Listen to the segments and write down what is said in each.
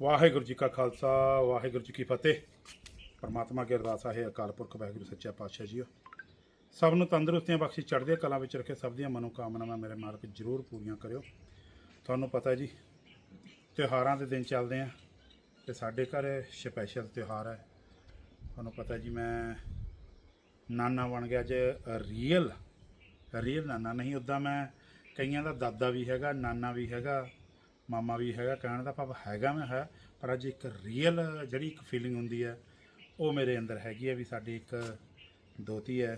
ਵਾਹਿਗੁਰੂ ਜੀ ਕਾ ਖਾਲਸਾ, ਵਾਹਿਗੁਰੂ ਜੀ ਕੀ ਫਤਿਹ। ਪਰਮਾਤਮਾ ਕੀ ਅਰਦਾਸ ਹੈ ਅਕਾਲ ਪੁਰਖ, ਵਾਹਿਗੁਰੂ, ਸੱਚਾ ਪਾਤਸ਼ਾਹ ਜੀਓ। ਸਭ ਨੂੰ ਤੰਦਰੁਸਤੀਆਂ ਬਖਸ਼ੀ ਚੜ੍ਹਦੇ ਕਲਾਂ ਵਿੱਚ ਰੱਖੇ ਸਭ ਦੀਆਂ ਮਨੋਕਾਮਨਾਵਾਂ ਮੇਰੇ ਮਾਲਕ ਜ਼ਰੂਰ ਪੂਰੀਆਂ ਕਰਿਓ। ਤੁਹਾਨੂੰ ਪਤਾ ਜੀ, ਤਿਉਹਾਰਾਂ ਦੇ ਦਿਨ ਚੱਲਦੇ ਆ ਤੇ ਸਾਡੇ ਘਰ ਸਪੈਸ਼ਲ ਤਿਉਹਾਰ ਹੈ। ਤੁਹਾਨੂੰ ਪਤਾ ਜੀ, ਮੈਂ ਨਾਨਾ ਬਣ ਗਿਆ ਅੱਜ ਰੀਅਲ ਰੀਅਲ ਨਾਨਾ। ਨਹੀਂ ਉਦਾਂ ਮੈਂ ਕਈਆਂ ਦਾ ਦਾਦਾ ਵੀ ਹੈਗਾ, ਨਾਨਾ ਵੀ ਹੈਗਾ ਮਾਮਾ ਵੀ ਹੈਗਾ, ਕਹਿਣ ਦਾ ਭਾਵ ਹੈਗਾ ਮੈਂ ਹੈ, ਪਰ ਅੱਜ ਇੱਕ ਰੀਅਲ ਜਿਹੜੀ ਇੱਕ ਫੀਲਿੰਗ ਹੁੰਦੀ ਹੈ, ਉਹ ਮੇਰੇ ਅੰਦਰ ਹੈਗੀ ਹੈ ਵੀ ਸਾਡੀ ਇੱਕ ਦੋਤੀ ਹੈ,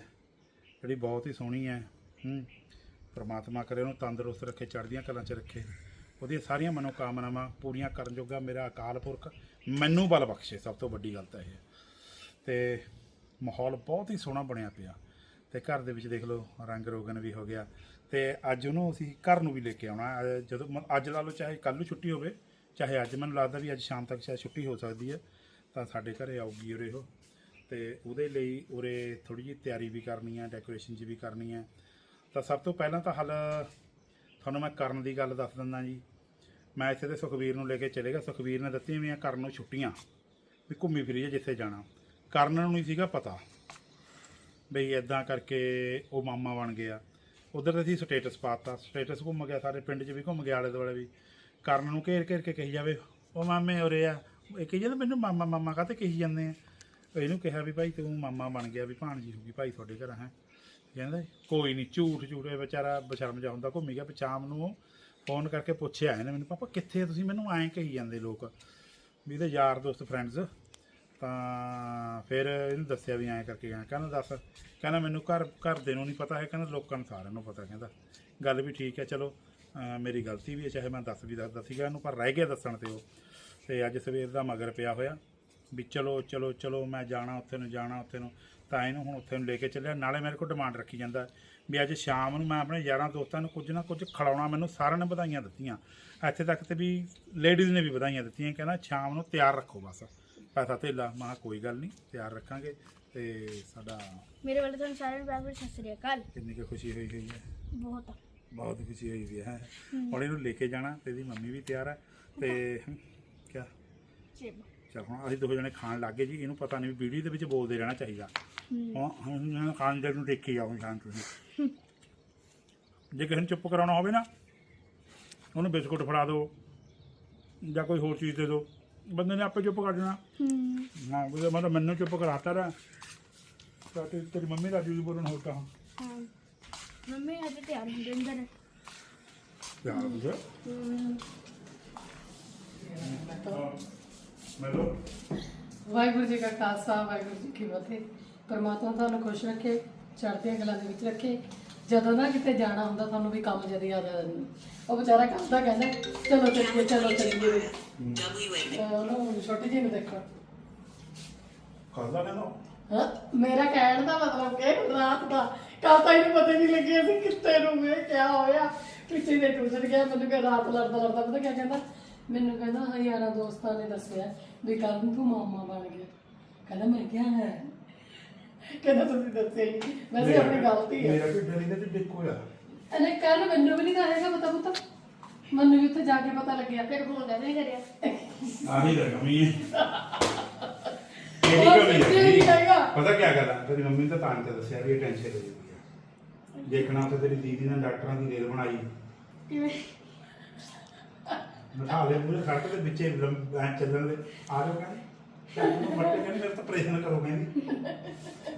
ਜਿਹੜੀ ਬਹੁਤ ਹੀ ਸੋਹਣੀ ਹੈ, ਹੂੰ, ਪ੍ਰਮਾਤਮਾ ਕਰੇ ਉਹਨੂੰ ਤੰਦਰੁਸਤ ਰੱਖੇ, ਚੜ੍ਹਦੀਆਂ ਕਲਾਂ 'ਚ ਰੱਖੇ, ਉਹਦੀਆਂ ਸਾਰੀਆਂ ਮਨੋਕਾਮਨਾਵਾਂ ਪੂਰੀਆਂ ਕਰਨ ਜੋਗਾ ਮੇਰਾ ਅਕਾਲ ਪੁਰਖ ਮੈਨੂੰ ਬਲ ਬਖਸ਼ੇ, ਸਭ ਤੋਂ ਵੱਡੀ ਗੱਲ ਤਾਂ ਇਹ ਹੈ। ਤੇ ਮਾਹੌਲ ਬਹੁਤ ਹੀ ਸੋਹਣਾ ਬਣਿਆ ਪਿਆ, ਤੇ ਘਰ ਦੇ ਵਿੱਚ ਦੇਖ ਲਓ, ਰੰਗ ਰੋਗਨ ਵੀ ਹੋ ਗਿਆ ਤੇ ਅੱਜ ਉਹਨੂੰ ਅਸੀਂ ਘਰ ਨੂੰ ਵੀ ਲੈ ਕੇ ਆਉਣਾ। ਅਹ ਜਦੋਂ ਮ- ਅੱਜ ਲਾ ਲਓ ਚਾਹੇ ਕੱਲ੍ਹ ਨੂੰ ਛੁੱਟੀ ਹੋਵੇ, ਚਾਹੇ ਅੱਜ ਮੈਨੂੰ ਲੱਗਦਾ ਵੀ ਅੱਜ ਸ਼ਾਮ ਤੱਕ ਸ਼ਾਇਦ ਛੁੱਟੀ ਹੋ ਸਕਦੀ ਹੈ, ਤਾਂ ਸਾਡੇ ਘਰੇ ਆਊਗੀ ਉਰੇ ਉਹ। ਤੇ ਉਹਦੇ ਲਈ ਉਰੇ ਥੋੜੀ ਜਿਹੀ ਤਿਆਰੀ ਵੀ ਕਰਨੀ ਹੈ ਡੈਕੋਰੇਸ਼ਨ ਜੀ ਵੀ ਕਰਨੀ ਹੈ। ਤਾਂ ਸਭ ਤੋਂ ਪਹਿਲਾਂ ਤਾਂ ਹਲ ਤੁਹਾਨੂੰ ਮੈਂ ਕਰਨ ਦੀ ਗੱਲ ਦੱਸ ਦਿੰਦਾ ਜੀ। ਮੈਂ ਇੱਥੇ ਤੇ ਸੁਖਵੀਰ ਨੂੰ ਲੈ ਕੇ ਚਲੇਗਾ ਸੁਖਵੀਰ ਨੇ ਦਿੱਤੀਆਂ ਵੀਆਂ ਕਰਨ ਨੂੰ ਛੁੱਟੀਆਂ ਵੀ ਘੁੰਮੀ ਫਿਰੀਏ ਜਿੱਥੇ ਜਾਣਾ। ਕਰਨ ਨੂੰ ਨਹੀਂ ਸੀਗਾ ਪਤਾ। ਬਈ ਐਦਾਂ ਕਰਕੇ ਉਹ ਮਾਮਾ ਬਣ ਗਿਆ। ਉਧਰ ਤੇ ਅਸੀਂ ਸਟੇਟਸ ਪਾਤਾ। ਸਟੇਟਸ ਘੁੰਮ ਗਿਆ, ਸਾਰੇ ਪਿੰਡ 'ਚ ਵੀ ਘੁੰਮ ਗਿਆ ਆਲੇ ਦੁਆਲੇ ਵੀ। ਕਰਨ ਨੂੰ ਘੇਰ ਘੇਰ ਕੇ ਕਹੀ ਜਾਵੇ ਉਹ ਮਾਮੇ ਉਰੇ ਆ। ਇਹ ਕਹੀ ਜਾਂਦਾ, ਮੈਨੂੰ ਮਾਮਾ ਮਾਮਾ ਕਾਹਤੇ ਕਹੀ ਜਾਂਦੇ ਆ? ਇਹਨੂੰ ਕਿਹਾ ਵੀ ਭਾਈ ਤੂੰ ਮਾਮਾ ਬਣ ਗਿਆ ਵੀ ਭਾਣਜੀ ਹੋਊਗੀ ਭਾਈ ਤੁਹਾਡੇ ਘਰ ਹੈ। ਕਹਿੰਦਾ, ਕੋਈ ਨਹੀਂ ਝੂਠ ਝੂਠ ਵਿਚਾਰਾ ਬਸ਼ਰਮ ਜਾ ਹੁੰਦਾ, ਘੁੰਮੀ ਗਿਆ। ਪਛਾਮ ਨੂੰ ਫੋਨ ਕਰਕੇ ਪੁੱਛਿਆ ਇਹਨੇ ਮੈਨੂੰ, ਪਾਪਾ ਕਿੱਥੇ ਤੁਸੀਂ? ਮੈਨੂੰ ਐਂ ਕਹੀ ਜਾਂਦੇ ਲੋਕ। ਵੀ ਇਹਦੇ ਯਾਰ ਦੋਸਤ ਫਰੈਂਡਸ ਤਾਂ ਫਿਰ ਇਹਨੂੰ ਦੱਸਿਆ ਵੀ ਐਂ ਕਰਕੇ ਗਿਆ। ਕਹਿੰਦਾ ਦੱਸ, ਕਹਿੰਦਾ ਮੈਨੂੰ ਘਰ ਘਰ ਦੇ ਨੂੰ ਨਹੀਂ ਪਤਾ ਹੈ, ਕਹਿੰਦਾ ਲੋਕਾਂ ਨੂੰ ਸਾਰਿਆਂ ਨੂੰ ਪਤਾ ਕਹਿੰਦਾ। ਗੱਲ ਵੀ ਠੀਕ ਹੈ, ਚਲੋ, ਅਹ ਮੇਰੀ ਗਲਤੀ ਵੀ ਹੈ, ਚਾਹੇ ਮੈਂ ਦੱਸ ਵੀ ਦੱਸਦਾ ਸੀਗਾ ਇਹਨੂੰ ਪਰ ਰਹਿ ਗਿਆ ਦੱਸਣ ਤੇ ਉਹ। ਤੇ ਅੱਜ ਸਵੇਰ ਦਾ ਮਗਰ ਪਿਆ ਹੋਇਆ ਵੀ ਚਲੋ ਚਲੋ ਚਲੋ, ਮੈਂ ਜਾਣਾ, ਉੱਥੇ ਨੂੰ ਜਾਣਾ, ਉੱਥੇ ਨੂੰ। ਤਾਂ ਇਹਨੂੰ ਹੁਣ ਉੱਥੇ ਨੂੰ ਲੈ ਕੇ ਚੱਲਿਆ। ਨਾਲੇ ਮੇਰੇ ਕੋਲ ਡਿਮਾਂਡ ਰੱਖੀ ਜਾਂਦਾ ਵੀ ਅੱਜ ਸ਼ਾਮ ਨੂੰ ਮੈਂ ਆਪਣੇ ਯਾਰਾਂ ਦੋਸਤਾਂ ਨੂੰ ਕੁਝ ਨਾ ਕੁਝ ਖਿਲਾਉਣਾ, ਮੈਨੂੰ ਸਾਰਿਆਂ ਨੇ ਵਧਾਈਆਂ ਦਿੱਤੀਆਂ। ਇੱਥੇ ਤੱਕ ਤੇ ਵੀ ਲੇਡੀਜ਼ ਨੇ ਵੀ ਵਧਾਈਆਂ ਦਿੱਤੀਆਂ, ਕਹਿੰਦਾ ਸ਼ਾਮ ਨੂੰ ਤਿਆਰ ਰੱਖੋ ਬਸ। ਪੈਸਾ ਧੇਲਾ। ਮੈਂ ਕਿਹਾ ਕੋਈ ਗੱਲ ਨਹੀਂ ਤਿਆਰ ਰੱਖਾਂਗੇ। ਤੇ ਸਾਡਾ ਮੇਰੇ ਵੱਲੋਂ ਤੁਹਾਨੂੰ ਸਾਰਿਆਂ ਨੂੰ ਪਿਆਰ ਭਰੀ ਸਤਿ ਸ੍ਰੀ ਅਕਾਲ। ਕਿੰਨੀ ਕੁ ਖੁਸ਼ੀ ਹੋਈ ਹੋਈ ਹੈ। ਬਹੁਤ ਬਹੁਤ ਖੁਸ਼ੀ ਹੋਈ ਵੀ ਹੈ ਹੁਣ ਇਹਨੂੰ ਲੈ ਕੇ ਜਾਣਾ ਤੇ ਇਹਦੀ ਮੰਮੀ ਵੀ ਤਿਆਰ ਹੈ। ਤੇ ਕਿਆ? ਚਲ ਹੁਣ ਅਸੀਂ ਦੋ ਜਣੇ ਖਾਣ ਲੱਗੇ ਜੀ ਇਹਨੂੰ ਪਤਾ ਨਹੀਂ ਵੀਡੀਓ ਦੇ ਵਿੱਚ ਬੋਲਦੇ ਰਹਿਣਾ ਚਾਹੀਦਾ। ਹੁਣ ਖਾਣ ਦੇ ਨੂੰ ਦੇਖੀ ਜਾਓ ਸ਼ਾਂਤ ਤੁਸੀਂ ਜੇ ਕਿਸੇ ਨੂੰ ਚੁੱਪ ਕਰਾਉਣਾ ਹੋਵੇ ਨਾ ਉਹਨੂੰ ਬਿਸਕੁਟ ਫੜਾ ਦਿਓ ਜਾਂ ਕੋਈ ਹੋਰ ਚੀਜ਼ ਦੇ ਦਿਓ। ਬੰਦੇ ਨੇ ਆਪੇ ਚੁੱਪ ਕਰ ਜਾਣਾ। ਹੂੰ। ਹਾਂ ਉਹਦੇ ਮਤਲਬ ਮੈਨੂੰ ਚੁੱਪ ਕਰਾਤਾ ਰ ਤਾਂ ਤੇ ਤੇਰੀ ਮੰਮੀ ਦੀ ਬੋਲਣ ਹੋਰ ਤਾਂ। ਹਾਂ। ਮੰਮੀ ਅੱਜ ਤਿਆਰ ਹੁੰਦੇ ਅੰਦਰ ਪਿਆਰ ਬੁਝੇ ਹੂੰ। ਮੈਲੋ। ਵਾਹਿਗੁਰੂ ਜੀ ਕਾ ਖਾਲਸਾ ਵਾਹਿਗੁਰੂ ਜੀ ਕੀ ਫਤਿਹ। ਪਰਮਾਤਮਾ ਤੁਹਾਨੂੰ ਖੁਸ਼ ਰੱਖੇ ਚੜ੍ਹਦੀਆਂ ਕਲਾਂ ਦੇ ਵਿੱਚ ਰੱਖੇ। ਜਦੋਂ ਨਾ ਕਿਤੇ ਜਾਣਾ ਹੁੰਦਾ ਤੁਹਾਨੂੰ ਵੀ ਕੰਮ ਜਦ ਆ ਜਾਂਦੇ। ਉਹ ਵਿਚਾਰਾ ਕਰਦਾ ਕਹਿੰਦਾ ਚਲੋ ਚੱਲੀਏ ਚਲੋ ਚੱਲੀਏ। ਅਹ ਉਹਨੂੰ ਛੋਟੀ ਜਿਹੀ ਨੂੰ ਦੇਖੋ। ਖਾਦਾ ਕਹਿੰਦਾ? ਹਾਂ ਮੇਰਾ ਕਹਿਣ ਦਾ ਮਤਲਬ ਕਿ ਰਾਤ ਦਾ। ਕੱਲ ਤਾਂ ਇਹਨੂੰ ਪਤਾ ਨਹੀਂ ਲੱਗਿਆ ਸੀ ਕਿੱਥੇ ਨੂੰ ਗਏ ਕਿਆ ਹੋਇਆ। ਪਿੱਛੇ ਦੇ ਟੁੱਟ ਗਿਆ ਮੈਨੂੰ ਕਿ ਰਾਤ ਲੜਦਾ ਲੜਦਾ ਪਤਾ ਕਿਆ ਕਹਿੰਦਾ? ਮੈਨੂੰ ਕਹਿੰਦਾ ਹਾਂ ਯਾਰਾਂ ਦੋਸਤਾਂ ਨੇ ਦੱਸਿਆ ਵੀ ਕੱਲ ਨੂੰ ਤੂੰ ਮਾਮਾ ਬਣ ਗਿਆ। ਕਹਿੰਦਾ ਮੈਂ ਕਿਹਾ ਹੈ? ਕਹਿੰਦਾ ਤੁਸੀਂ ਦੱਸਿਆ ਹੀ ਨਹੀਂ ਵੈਸੇ ਆਪਣੀ ਗਲਤੀ ਹੈ ਮੇਰਾ ਵੀ ਡਰੀ ਦਾ ਤੇ ਦੇਖੋ ਯਾਰ ਇਹਨੇ ਕੱਲ ਮੈਨੂੰ ਵੀ ਨਹੀਂ ਤਾਂ ਹੈਗਾ ਪਤਾ ਪੁੱਤ। ਮੈਨੂੰ ਵੀ ਉੱਥੇ ਜਾ ਕੇ ਪਤਾ ਲੱਗਿਆ ਫਿਰ ਫੋਨ ਕਰ ਨਹੀਂ ਕਰਿਆ। ਆਹੀ ਤਾਂ ਕਮੀ ਹੈ। ਉਹ ਕਿੱਥੇ ਨਹੀਂ ਹੈਗਾ। ਪਤਾ ਕੀ ਆ? ਤੇਰੀ ਮੰਮੀ ਨੇ ਤਾਂ ਤਾਂ ਤੇ ਦੱਸਿਆ ਵੀ ਇਹ ਟੈਨਸ਼ਨ ਲੈ ਜਾਂਦੀ ਆ। ਦੇਖਣਾ ਤੇ ਤੇਰੀ ਦੀਦੀ ਨੇ ਡਾਕਟਰਾਂ ਦੀ ਰੇਲ ਬਣਾਈ। ਕਿਵੇਂ? ਬਿਠਾ ਲੈ ਮੂਰੇ ਖੜਕ ਦੇ ਵਿੱਚੇ ਲੰਮ- ਐਂ ਚੱਲਣ ਦੇ। ਆ ਜਾਓ ਕਹਿੰਦੇ। ਮੱਟੇ ਕਹਿੰਦੇ ਮੇਰੇ ਤਾਂ ਆਪਰੇਸ਼ਨ ਕਰੋ ਕਹਿੰਦੀ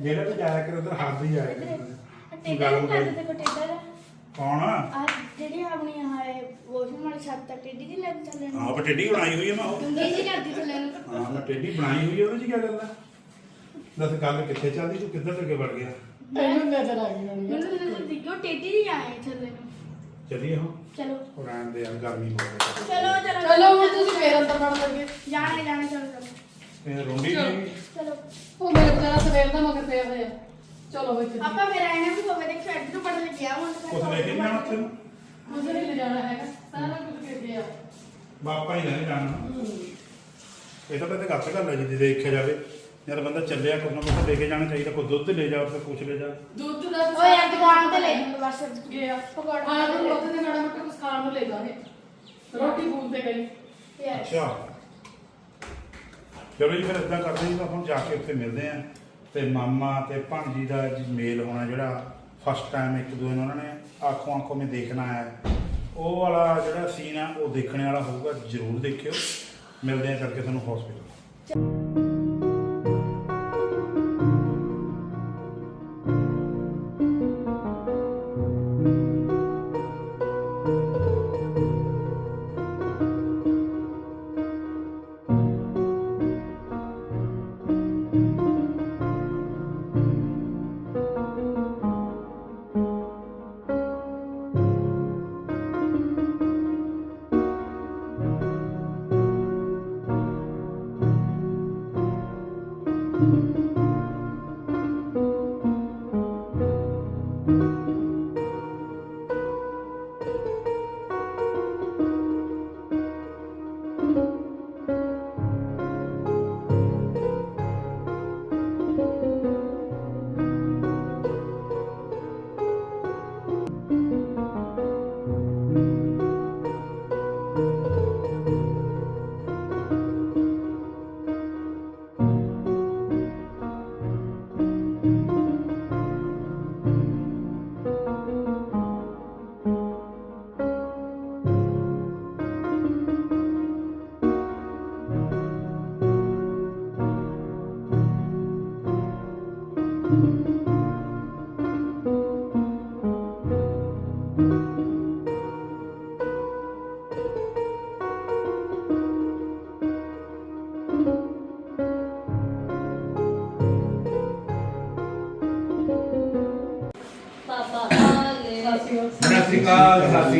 ਜਿਹੜਾ ਵੀ ਜਾਇਆ ਕਰ ਉਧਰ ਹੱਥ ਹੀ ਜਾਇਆ ਕਰ। ਟੇਡਾ ਗੱਲ। ਕਰਦੇ ਤੇ ਟੇਡਾ ਦਾ। ਕੌਣ? ਆ ਆ ਜਿਹੜੀ ਆਪਣੀ ਹਾਏ ਵਾਸ਼ਰੂਮ ਵਾਲੀ ਛੱਤ ਤਾਂ ਟੇਡੀ ਦੀ ਲੱਗ ਚੱਲੇ ਹਾਂ ਪਰ ਟੇਢੀ ਬਣਾਈ ਹੋਈ ਹੈ ਮੈਂ ਉਹ ਡੂੰਗੀ ਜੀ ਕਰਦੀ ਥੱਲੇ ਨੂੰ। ਹਾਂ ਮੈਂ ਟੇਢੀ ਬਣਾਈ ਹੋਈ ਹੈ ਉਹਦੇ 'ਚ ਕੀ ਗੱਲ ਆ? ਦੱਸ ਗੱਲ ਕਿੱਥੇ ਚੱਲਦੀ ਤੂੰ ਕਿੱਧਰ ਅੱਗੇ ਵੜ ਗਿਆ? ਇਹਨੂੰ ਨਜ਼ਰ ਆ ਗਈ ਹੋਣੀ ਮੈਨੂੰ ਮੈਨੂੰ ਦੇਖੋ ਟੇਡੀ ਦੀ ਆਏ ਥੱਲੇ ਨੂੰ। ਚੱਲੀਏ ਹੁਣ? ਚਲੋ। ਉਹ ਰਹਿਣ ਦੇ ਯਾਰ ਗਰਮੀ ਬਹੁਤ ਹੈ ਚਲੋ ਚਲੋ। ਚਲੋ ਹੁਣ ਤੁਸੀਂ ਫੇਰ ਅੰਦਰ ਵੜ ਲੱਗੇ ਜਾਣਾ ਜਾਣਾ ਚਲੋ ਚਲੋ। ਇਹ ਰੋਂਡੀ ਨਹੀਂ। ਚਲੋ। ਉਹ ਮੇਰੇ ਵਿਚਾਰਾ ਸਵੇਰ ਦਾ ਮਗਰ ਪਿਆ ਹੋਇਆ ਚਲੋ ਵਿੱਚ ਆਪਾਂ ਫਿਰ ਆਏ ਨਾ ਵੀ ਹੋਵੇ ਦੇਖ ਨੂੰ ਪੜ ਲੱਗਿਆ ਹੁਣ ਤਾਂ ਉਸ ਲੈ ਕੇ ਨੀ ਜਾਣਾ ਉੱਥੇ। ਨੂੰ ਕੁਝ ਨਹੀਂ ਲਿਜਾਣਾ ਹੈਗਾ ਸਾਰਾ ਕੁਝ ਕਿੱਥੇ ਆ। ਬਾਪਾ ਹੀ ਨਹੀਂ ਜਾਣਾ। ਇਹ ਤਾਂ ਪਤਾ ਗਲਤ ਗੱਲ ਹੈ ਜੀ ਜੇ ਦੇਖਿਆ ਜਾਵੇ। ਜਦ ਬੰਦਾ ਚੱਲਿਆ ਕੁਛ ਨਾ ਕੁਛ ਲੈ ਕੇ ਜਾਣਾ ਚਾਹੀਦਾ। ਕੋਈ ਦੁੱਧ ਲੈ ਜਾ ਫਿਰ ਕੁਛ ਲੈ ਜਾ। ਦੁੱਧ ਦਾ ਓਏ ਅੱਜ ਦੁਕਾਨ ਤੇ ਲੈ ਜਾਵਾਂਗੇ ਬਸ। ਗਿਆ। ਪਕੌੜਾ ਹਾਂ ਨੂੰ ਉੱਥੇ ਤੇ ਮਾੜਾ ਮੋਟਾ ਕੁਝ ਖਾਣ ਨੂੰ ਲੈ ਜਾਵੇ ਰੋਟੀ ਫੂਲ ਤੇ ਗਈ ਯਾਰ ਅੱਛਾ। ਚਲੋ ਜੀ, ਫਿਰ ਇਦਾਂ ਕਰਦੇ ਜੀ ਤਾਂ ਹੁਣ ਜਾ ਕੇ ਉੱਥੇ ਮਿਲਦੇ ਆ ਤੇ ਮਾਮਾ ਤੇ ਭਾਂਜੀ ਦਾ ਜੀ ਮੇਲ ਹੋਣਾ ਜਿਹੜਾ ਫਸਟ ਟਾਈਮ ਇੱਕ ਦੂਜੇ ਨਾਲ ਉਹਨਾਂ ਨੇ ਆਖੋ ਆਖੋ ਮੈਂ ਦੇਖਣਾ ਹੈ। ਉਹ ਵਾਲਾ ਜਿਹੜਾ ਸੀਨ ਆ, ਉਹ ਦੇਖਣ ਵਾਲਾ ਹੋਊਗਾ, ਜਰੂਰ ਦੇਖਿਓ। ਮਿਲਦੇ ਆ ਕਰਕੇ ਤੁਹਾਨੂੰ ਹਸਪੀਟਲ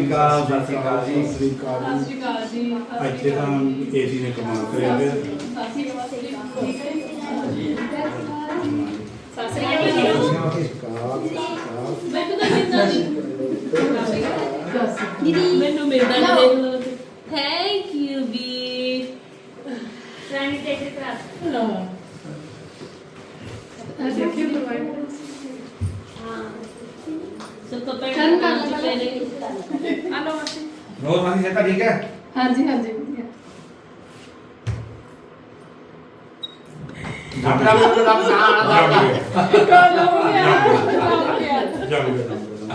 ਅਕਾਲ ਸਤਿ ਸ਼੍ਰੀ ਅਕਾਲ ਸਤਿ ਸ਼੍ਰੀ ਅਕਾਲ। ਜੀ। ਸ੍ਰੀ ਅਕਾਲ। ਸਤਿ ਸ਼੍ਰੀ ਅਕਾਲ। ਜੀ ਇੱਥੇ ਤਾਂ ਏਸੀ ਨੇ ਕਮਾਲ ਕਰਿਆ ਹੋਇਆ ਸਤਿ ਸ਼੍ਰੀ ਅਕਾਲ। ਮੈਨੂੰ ਤਾਂ ਮਿਲਦਾ ਨਹੀਂ। ਮੈਨੂੰ ਮਿਲਦਾ ਨਹੀਂ। ਦੇਖ ਲਓ ਥੈਂਕ ਯੂ ਬੀ ਸੈਨੀਟਾਈਜ਼ਰ ਕਰਾ ਹਾਂ। ਦੇਖਿਓ ਕਰਵਾਈ ਸਭ ਤੋਂ ਪਹਿਲਾਂ ਪਹਿਲੇ ਰੋਜ਼ ਮਾਸੀ ਸੇਤਾ ਠੀਕ ਹੈ? ਹਾਂਜੀ ਹਾਂਜੀ ਵਧੀਆ। ਆਪਣਾ ਆਪਣਾ ਆਪਣਾ ਗੱਲ ਹੋ ਗਿਆ ਹੋ ਗਿਆ ਜਾਗੋ।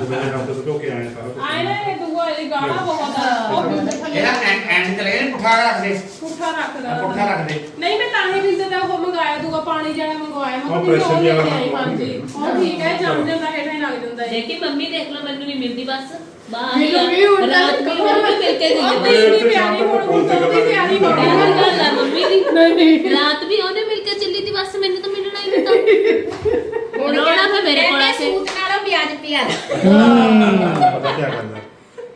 ਮੇਰੇ ਨਾਲ ਤਾਂ ਧੋ ਕੇ ਆਏ ਸਾਰਾ ਕੁਛ। ਆਏ ਨਾ ਇਹ ਦੂਆ ਇਹ ਗਾਣਾ ਬਹੁਤ ਆ। ਉਹ ਦੁੱਧ ਥੱਲੇ ਇਹਦਾ ਐਂਡ ਐਂਡ ਚਲੇ ਗਏ ਪੁੱਠਾ ਰੱਖ ਦੇ। ਪੁੱਠਾ ਰੱਖਦਾ ਪੁੱਠਾ ਰੱਖ ਦੇ। ਨਹੀਂ ਮੈਂ ਤਾਂ ਹੀ ਬਿੰਦੇ ਦਾ ਉਹ ਮੰਗਾਇਆ ਦੂਆ ਪਾਣੀ ਜਿਹੜਾ ਮੰਗਵਾਇਆ। ਮੈਂ ਉਹ ਕਿਹਾ pressure ਉਹ ਜਿਹਾ ਲੈ ਕੇ ਆਈ, ਵਾਲਾ। ਹਾਂਜੀ। ਉਹ ਠੀਕ ਹੈ ਜੰਮ ਜਾਂਦਾ ਹੇਠਾਂ ਹੀ ਲੱਗ ਜਾਂਦਾ ਹੈ ਦੇਖੀ ਮੰਮੀ ਦੇਖ ਲਓ ਮੈਨੂੰ ਨਹੀਂ ਮਿਲਦੀ ਬਸ। ਮੈਨੂੰ ਵੀ ਹੁਣ ਰਾਤ ਵੀ ਹੁਣ ਵੀ ਮਿਲ ਕੇ ਗਈ ਉਹ ਹੈ ਵੀ ਪਿਆਰੀ ਹੁਣ ਹੁਣ ਤਾਂ ਉਹਦੀ ਪਿਆਰੀ ਹੋ ਗਈ ਗੱਲ ਆ ਮੰਮੀ ਦੀ। ਨਹੀਂ ਨਹੀਂ। ਰਾਤ ਵੀ ਉਹਨੇ ਮਿਲ ਕੇ ਚੱਲੀ ਦੀ ਬਸ ਮੈਨੂੰ ਤਾਂ ਮਿਲਣਾ ਹੀ ਨਹੀਂ ਤਾਂ। ਰੋਣਾ ਫਿਰ ਮੇਰੇ ਕੋਲ ਆ ਕੇ। ਨਾਲੋਂ ਵਿਆਜ ਪਿਆ। ਪਤਾ ਕੀ ਗੱਲ ਹੈ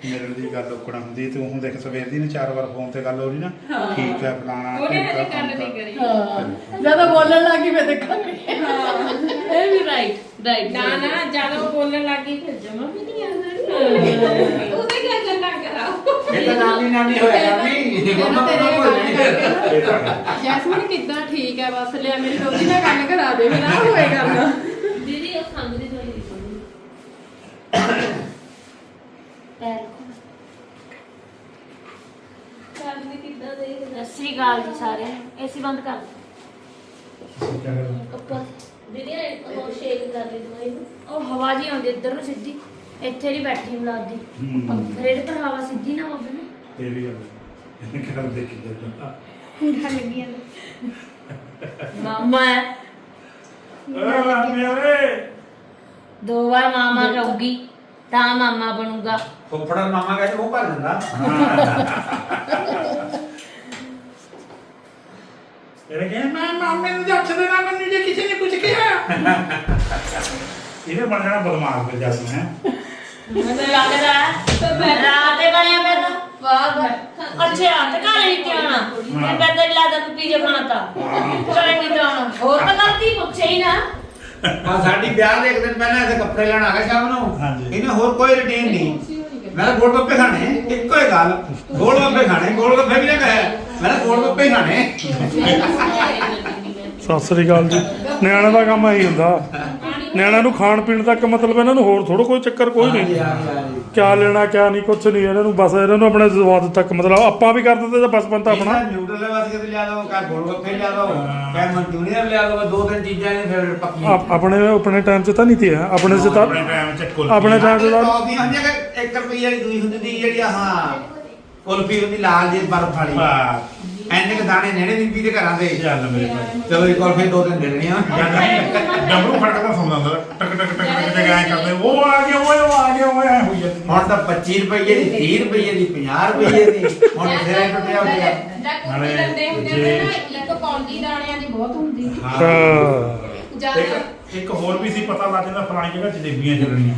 ਮੇਰੇ ਦੀ ਗੱਲ ਉਕਣਾ ਹੁੰਦੀ ਤੂੰ ਹੁਣ ਦੇਖ ਸਵੇਰ ਦੀ ਨੇ ਚਾਰ ਵਾਰ ਫੋਨ ਤੇ ਗੱਲ ਹੋ ਰਹੀ ਨਾ। ਠੀਕ ਹੈ ਫਲਾਣਾ ਉਹਨੇ ਠੀਕ ਹਜੇ ਹੈ, ਗੱਲ। ਨਹੀਂ ਕਰੀ। ਹਾਂ। ਜਦੋਂ ਬੋਲਣ ਲੱਗੀ ਮੈਂ ਦੇਖਾਂਗੀ। ਇਹ ਵੀ ਰਾਈਟ ਰਾਈਟ ਨਾ ਨਾ ਜਦੋਂ ਬੋਲਣ ਲੱਗੀ ਫਿਰ ਜਮਾ ਵੀ ਨਹੀਂ ਆਉਂਦਾ ਉਹਦੇ ਕੀ ਗੱਲਾਂ ਕਰਾਓ ਇਹ ਤਾਂ ਨਾਨੀ ਨਾਨੀ ਹੋਇਆ ਕਰਨੀ ਮੰਮਾ ਤੇਰੇ ਮੰਮਾ ਗੱਲ ਕਰਕੇ ਇਹ ਤਾਂ ਹੈ। ਜੈਸਮੀਨ ਕਿੱਦਾਂ ਠੀਕ ਹੈ ਬਸ ਲਿਆ ਮੇਰੀ ਦੋਸਤੀ ਨਾਲ ਗੱਲ ਕਰਾ ਦੇ ਫਿਰ ਨਾ ਹੋਏ ਕਰਨਾ ਦੀਦੀ ਉਹ ਖੰਗ ਦੀ ਦਵਾਈ ਲਿਖੋ ਕੱਲ ਵੀ ਕਿੱਦਾਂ ਦੇਖਦਾ ਸ੍ਰੀ ਅਕਾਲ ਜੀ ਸਾਰਿਆਂ ਨੂੰ ਏਸੀ ਬੰਦ ਕਰ ਦਿਓ। ਕੀ ਕਹਿ ਰਹੇ ਹੋ? ਉੱਪਰ ਦੀਦੀ ਇਹ ਉਹ ਸ਼ੇਕ ਕਰ ਲਈ ਦਵਾਈ ਨੂੰ ਉਹ ਹਵਾ ਜੀ ਆਉਂਦੀ ਇੱਧਰ ਨੂੰ ਸਿੱਧੀ ਇੱਥੇ ਨਹੀਂ ਬੈਠੀ ਬਲਾਦੀ ਹੂੰ, ਫਿਰ ਇਹਦੇ ਪਰ ਹਵਾ ਸਿੱਧੀ ਨਾ ਹੋਵੇ ਨਾ। ਇਹ ਵੀ ਗੱਲ ਹੈ। ਇਹ ਗੱਲ ਦੇਖੀ ਜਾਂਦਾ ਪੂਰਾ ਲੱਗੀਆਂ ਮਾਮਾ ਹੈ। ਆ ਮੇਰੇ ਦੋ। ਵਾਰ ਮਾਮਾ ਕਹੂਗੀ ਤਾਂ ਮਾਮਾ ਬਣੂਗਾ। ਫੁੱਫੜਾ ਮਾਮਾ ਕਹਿੰਦੇ ਉਹ ਭਰ ਦਿੰਦਾ ਇਹ ਕਹਿੰਦਾ ਮੈਂ ਮਾਮੇ ਨੂੰ ਜੱਟ ਦੇ ਨਾਲ ਮੰਨੀ ਜੇ ਕਿਸੇ ਨੇ ਕੁਝ ਕਿਹਾ। ਇਹਨੇ ਬਣ ਜਾਣਾ ਬਦਮਾਸ਼ ਫਿਰ ਜੱਟ ਹੈ। ਮੈਨੂੰ ਲੱਗਦਾ ਰਾਤ ਦੇ ਬਣਿਆ ਪਿਆ ਤਾਂ। ਵਾਹ ਵਾਹ ਅੱਛਾ ਟਿਕਾਣੇ ਨਹੀਂ ਆਉਣਾ। ਮੈਂ ਤਾਂ ਤੇਰੀ ਲੱਗਦਾ ਤੂੰ ਪੀਜੇ ਖਾਣਾ ਚਲੇ ਨਹੀਂ ਜਾਣਾ ਹੋਰ ਤਾਂ ਗਲਤੀ ਪੁੱਛੇ ਹੀ ਨਾ। ਆ ਸਾਡੀ ਵਿਆਹ ਦੇ ਇੱਕ ਦਿਨ ਪਹਿਲਾਂ ਇੱਥੇ ਕੱਪੜੇ ਲੈਣ ਆ ਗਿਆ ਸ਼ਾਮ ਨੂੰ। ਹਾਂਜੀ। ਇਹਨੇ ਹੋਰ ਕੋਈ ਰੁਟੀਨ ਨਹੀਂ। ਮੈਂ ਤਾਂ ਗੋਲ ਗੱਪੇ ਖਾਣੇ ਇੱਕੋ ਹੀ ਗੱਲ। ਗੋਲ ਗੱਪੇ ਖਾਣੇ ਗੋਲ ਗੱਪੇ ਵੀ ਨਾ ਕਹੇ ਮੈਂ ਤਾਂ ਗੋਲ ਗੱਪੇ ਹੀ ਖਾਣੇ। ਸਤਿ ਸ੍ਰੀ ਅਕਾਲ ਜੀ। ਨਿਆਣੇ ਦਾ ਕੰਮ ਇਹੀ ਹੁੰਦਾ। ਪਾਣੀ ਨਿਆਣਿਆਂ ਨੂੰ ਖਾਣ ਪੀਣ ਤੱਕ ਮਤਲਬ ਇਹਨਾਂ ਨੂੰ ਹੋਰ ਥੋੜਾ ਕੋਈ ਚੱਕਰ ਕੋਈ ਨਹੀਂ। ਕਿਆ ਲੈਣਾ ਕਿਆ ਨਹੀਂ ਕੁਛ ਨਹੀਂ। ਇਹਨਾਂ ਨੂੰ ਬਸ ਇਹਨਾਂ ਨੂੰ ਆਪਣੇ ਸਵਾਦ ਤੱਕ ਮਤਲਬ ਆਪਾਂ ਵੀ ਕਰ ਦਿੰਦੇ ਤਾਂ ਬਚਪਨ ਤਾਂ ਆਪਣਾ। ਨਿਊਡਲ ਵਾਸਤੇ ਕਿਤੇ ਲਿਆ ਦੋ ਕਾ ਗੋਲ ਗੱਪੇ ਲਿਆ ਦੋ ਕਾ ਮਨਚੂਰੀਅਨ ਲਿਆ ਦੋ ਦੋ ਤਿੰਨ ਚੀਜ਼ਾਂ ਨੇ ਫਿਰ ਪੱਕੀਆਂ। ਆਪ- ਆਪਣੇ ਆਪਣੇ ਟਾਈਮ 'ਚ ਤਾਂ ਨਹੀਂ ਤੀ ਹੈ ਆਪਣੇ 'ਚ ਤਾਂ ਆਪਣੇ ਟਾਈਮ ਚ ਕੁਲਫੀ। ਆਪਣੇ ਟਾਈਮ 'ਚ ਤਾਂ ਟੌਫੀਆਂ ਹੁੰਦੀਆਂ ਕਿ 1 ਰੁਪਈਏ ਵਾਲੀ ਦੂਈ ਹੁੰਦੀ ਸੀ ਜਿਹੜੀ ਹਾਂ ਕੁਲਫੀ ਹੁੰਦੀ ਲਾਲ ਜੀ ਬਰਫ ਵਾਲੀ। ਹਾਂ। ਐਨੇ ਕ ਦਾਣੇ ਨੇੜੇ ਬੀਬੀ ਦੇ ਘਰਾਂ ਦੇ। ਚੱਲ ਮੇਰੇ ਭਾਈ ਚਲੋ ਇੱਕ ਕੁਲਫੀ ਦੋ ਤਿੰਨ ਦੇਣੀਆਂ ਡੰਬਰੂ ਫੜਕਦਾ ਸੌਂਦਾ ਹੁੰਦਾ ਟਕ ਟਕ ਟਕ ਟਕ ਜਗ੍ਹਾ ਕਰਦੇ ਉਹ ਆ ਗਿਆ ਓਏ ਉਹ ਆ ਗਿਆ ਓਏ ਹੋਈ ਜਾਂਦੀ। ਹੁਣ ਤਾਂ 25 ਰੁਪਏ ਦੀ 30 ਰੁਪਏ ਦੀ 50 ਰੁਪਏ ਦੀ ਹੁਣ ਫੇਰ ਟੁੱਟਿਆ ਹੋਇਆ। ਨਾਲੇ ਲੰਦੇ ਹੁੰਦੇ ਜੇ- ਨੇ ਨਾ ਇੱਕ ਪੌਂਡੀ ਦਾਣਿਆਂ ਦੀ ਬਹੁਤ ਹੁੰਦੀ ਸੀ। ਹਾਂ। ਇੱਕ ਹੋਰ ਵੀ ਸੀ ਪਤਾ ਲੱਗ ਜਾਂਦਾ ਫਲਾਣੀ ਜਗ੍ਹਾ ਜਲੇਬੀਆਂ ਚੱਲਣੀਆਂ।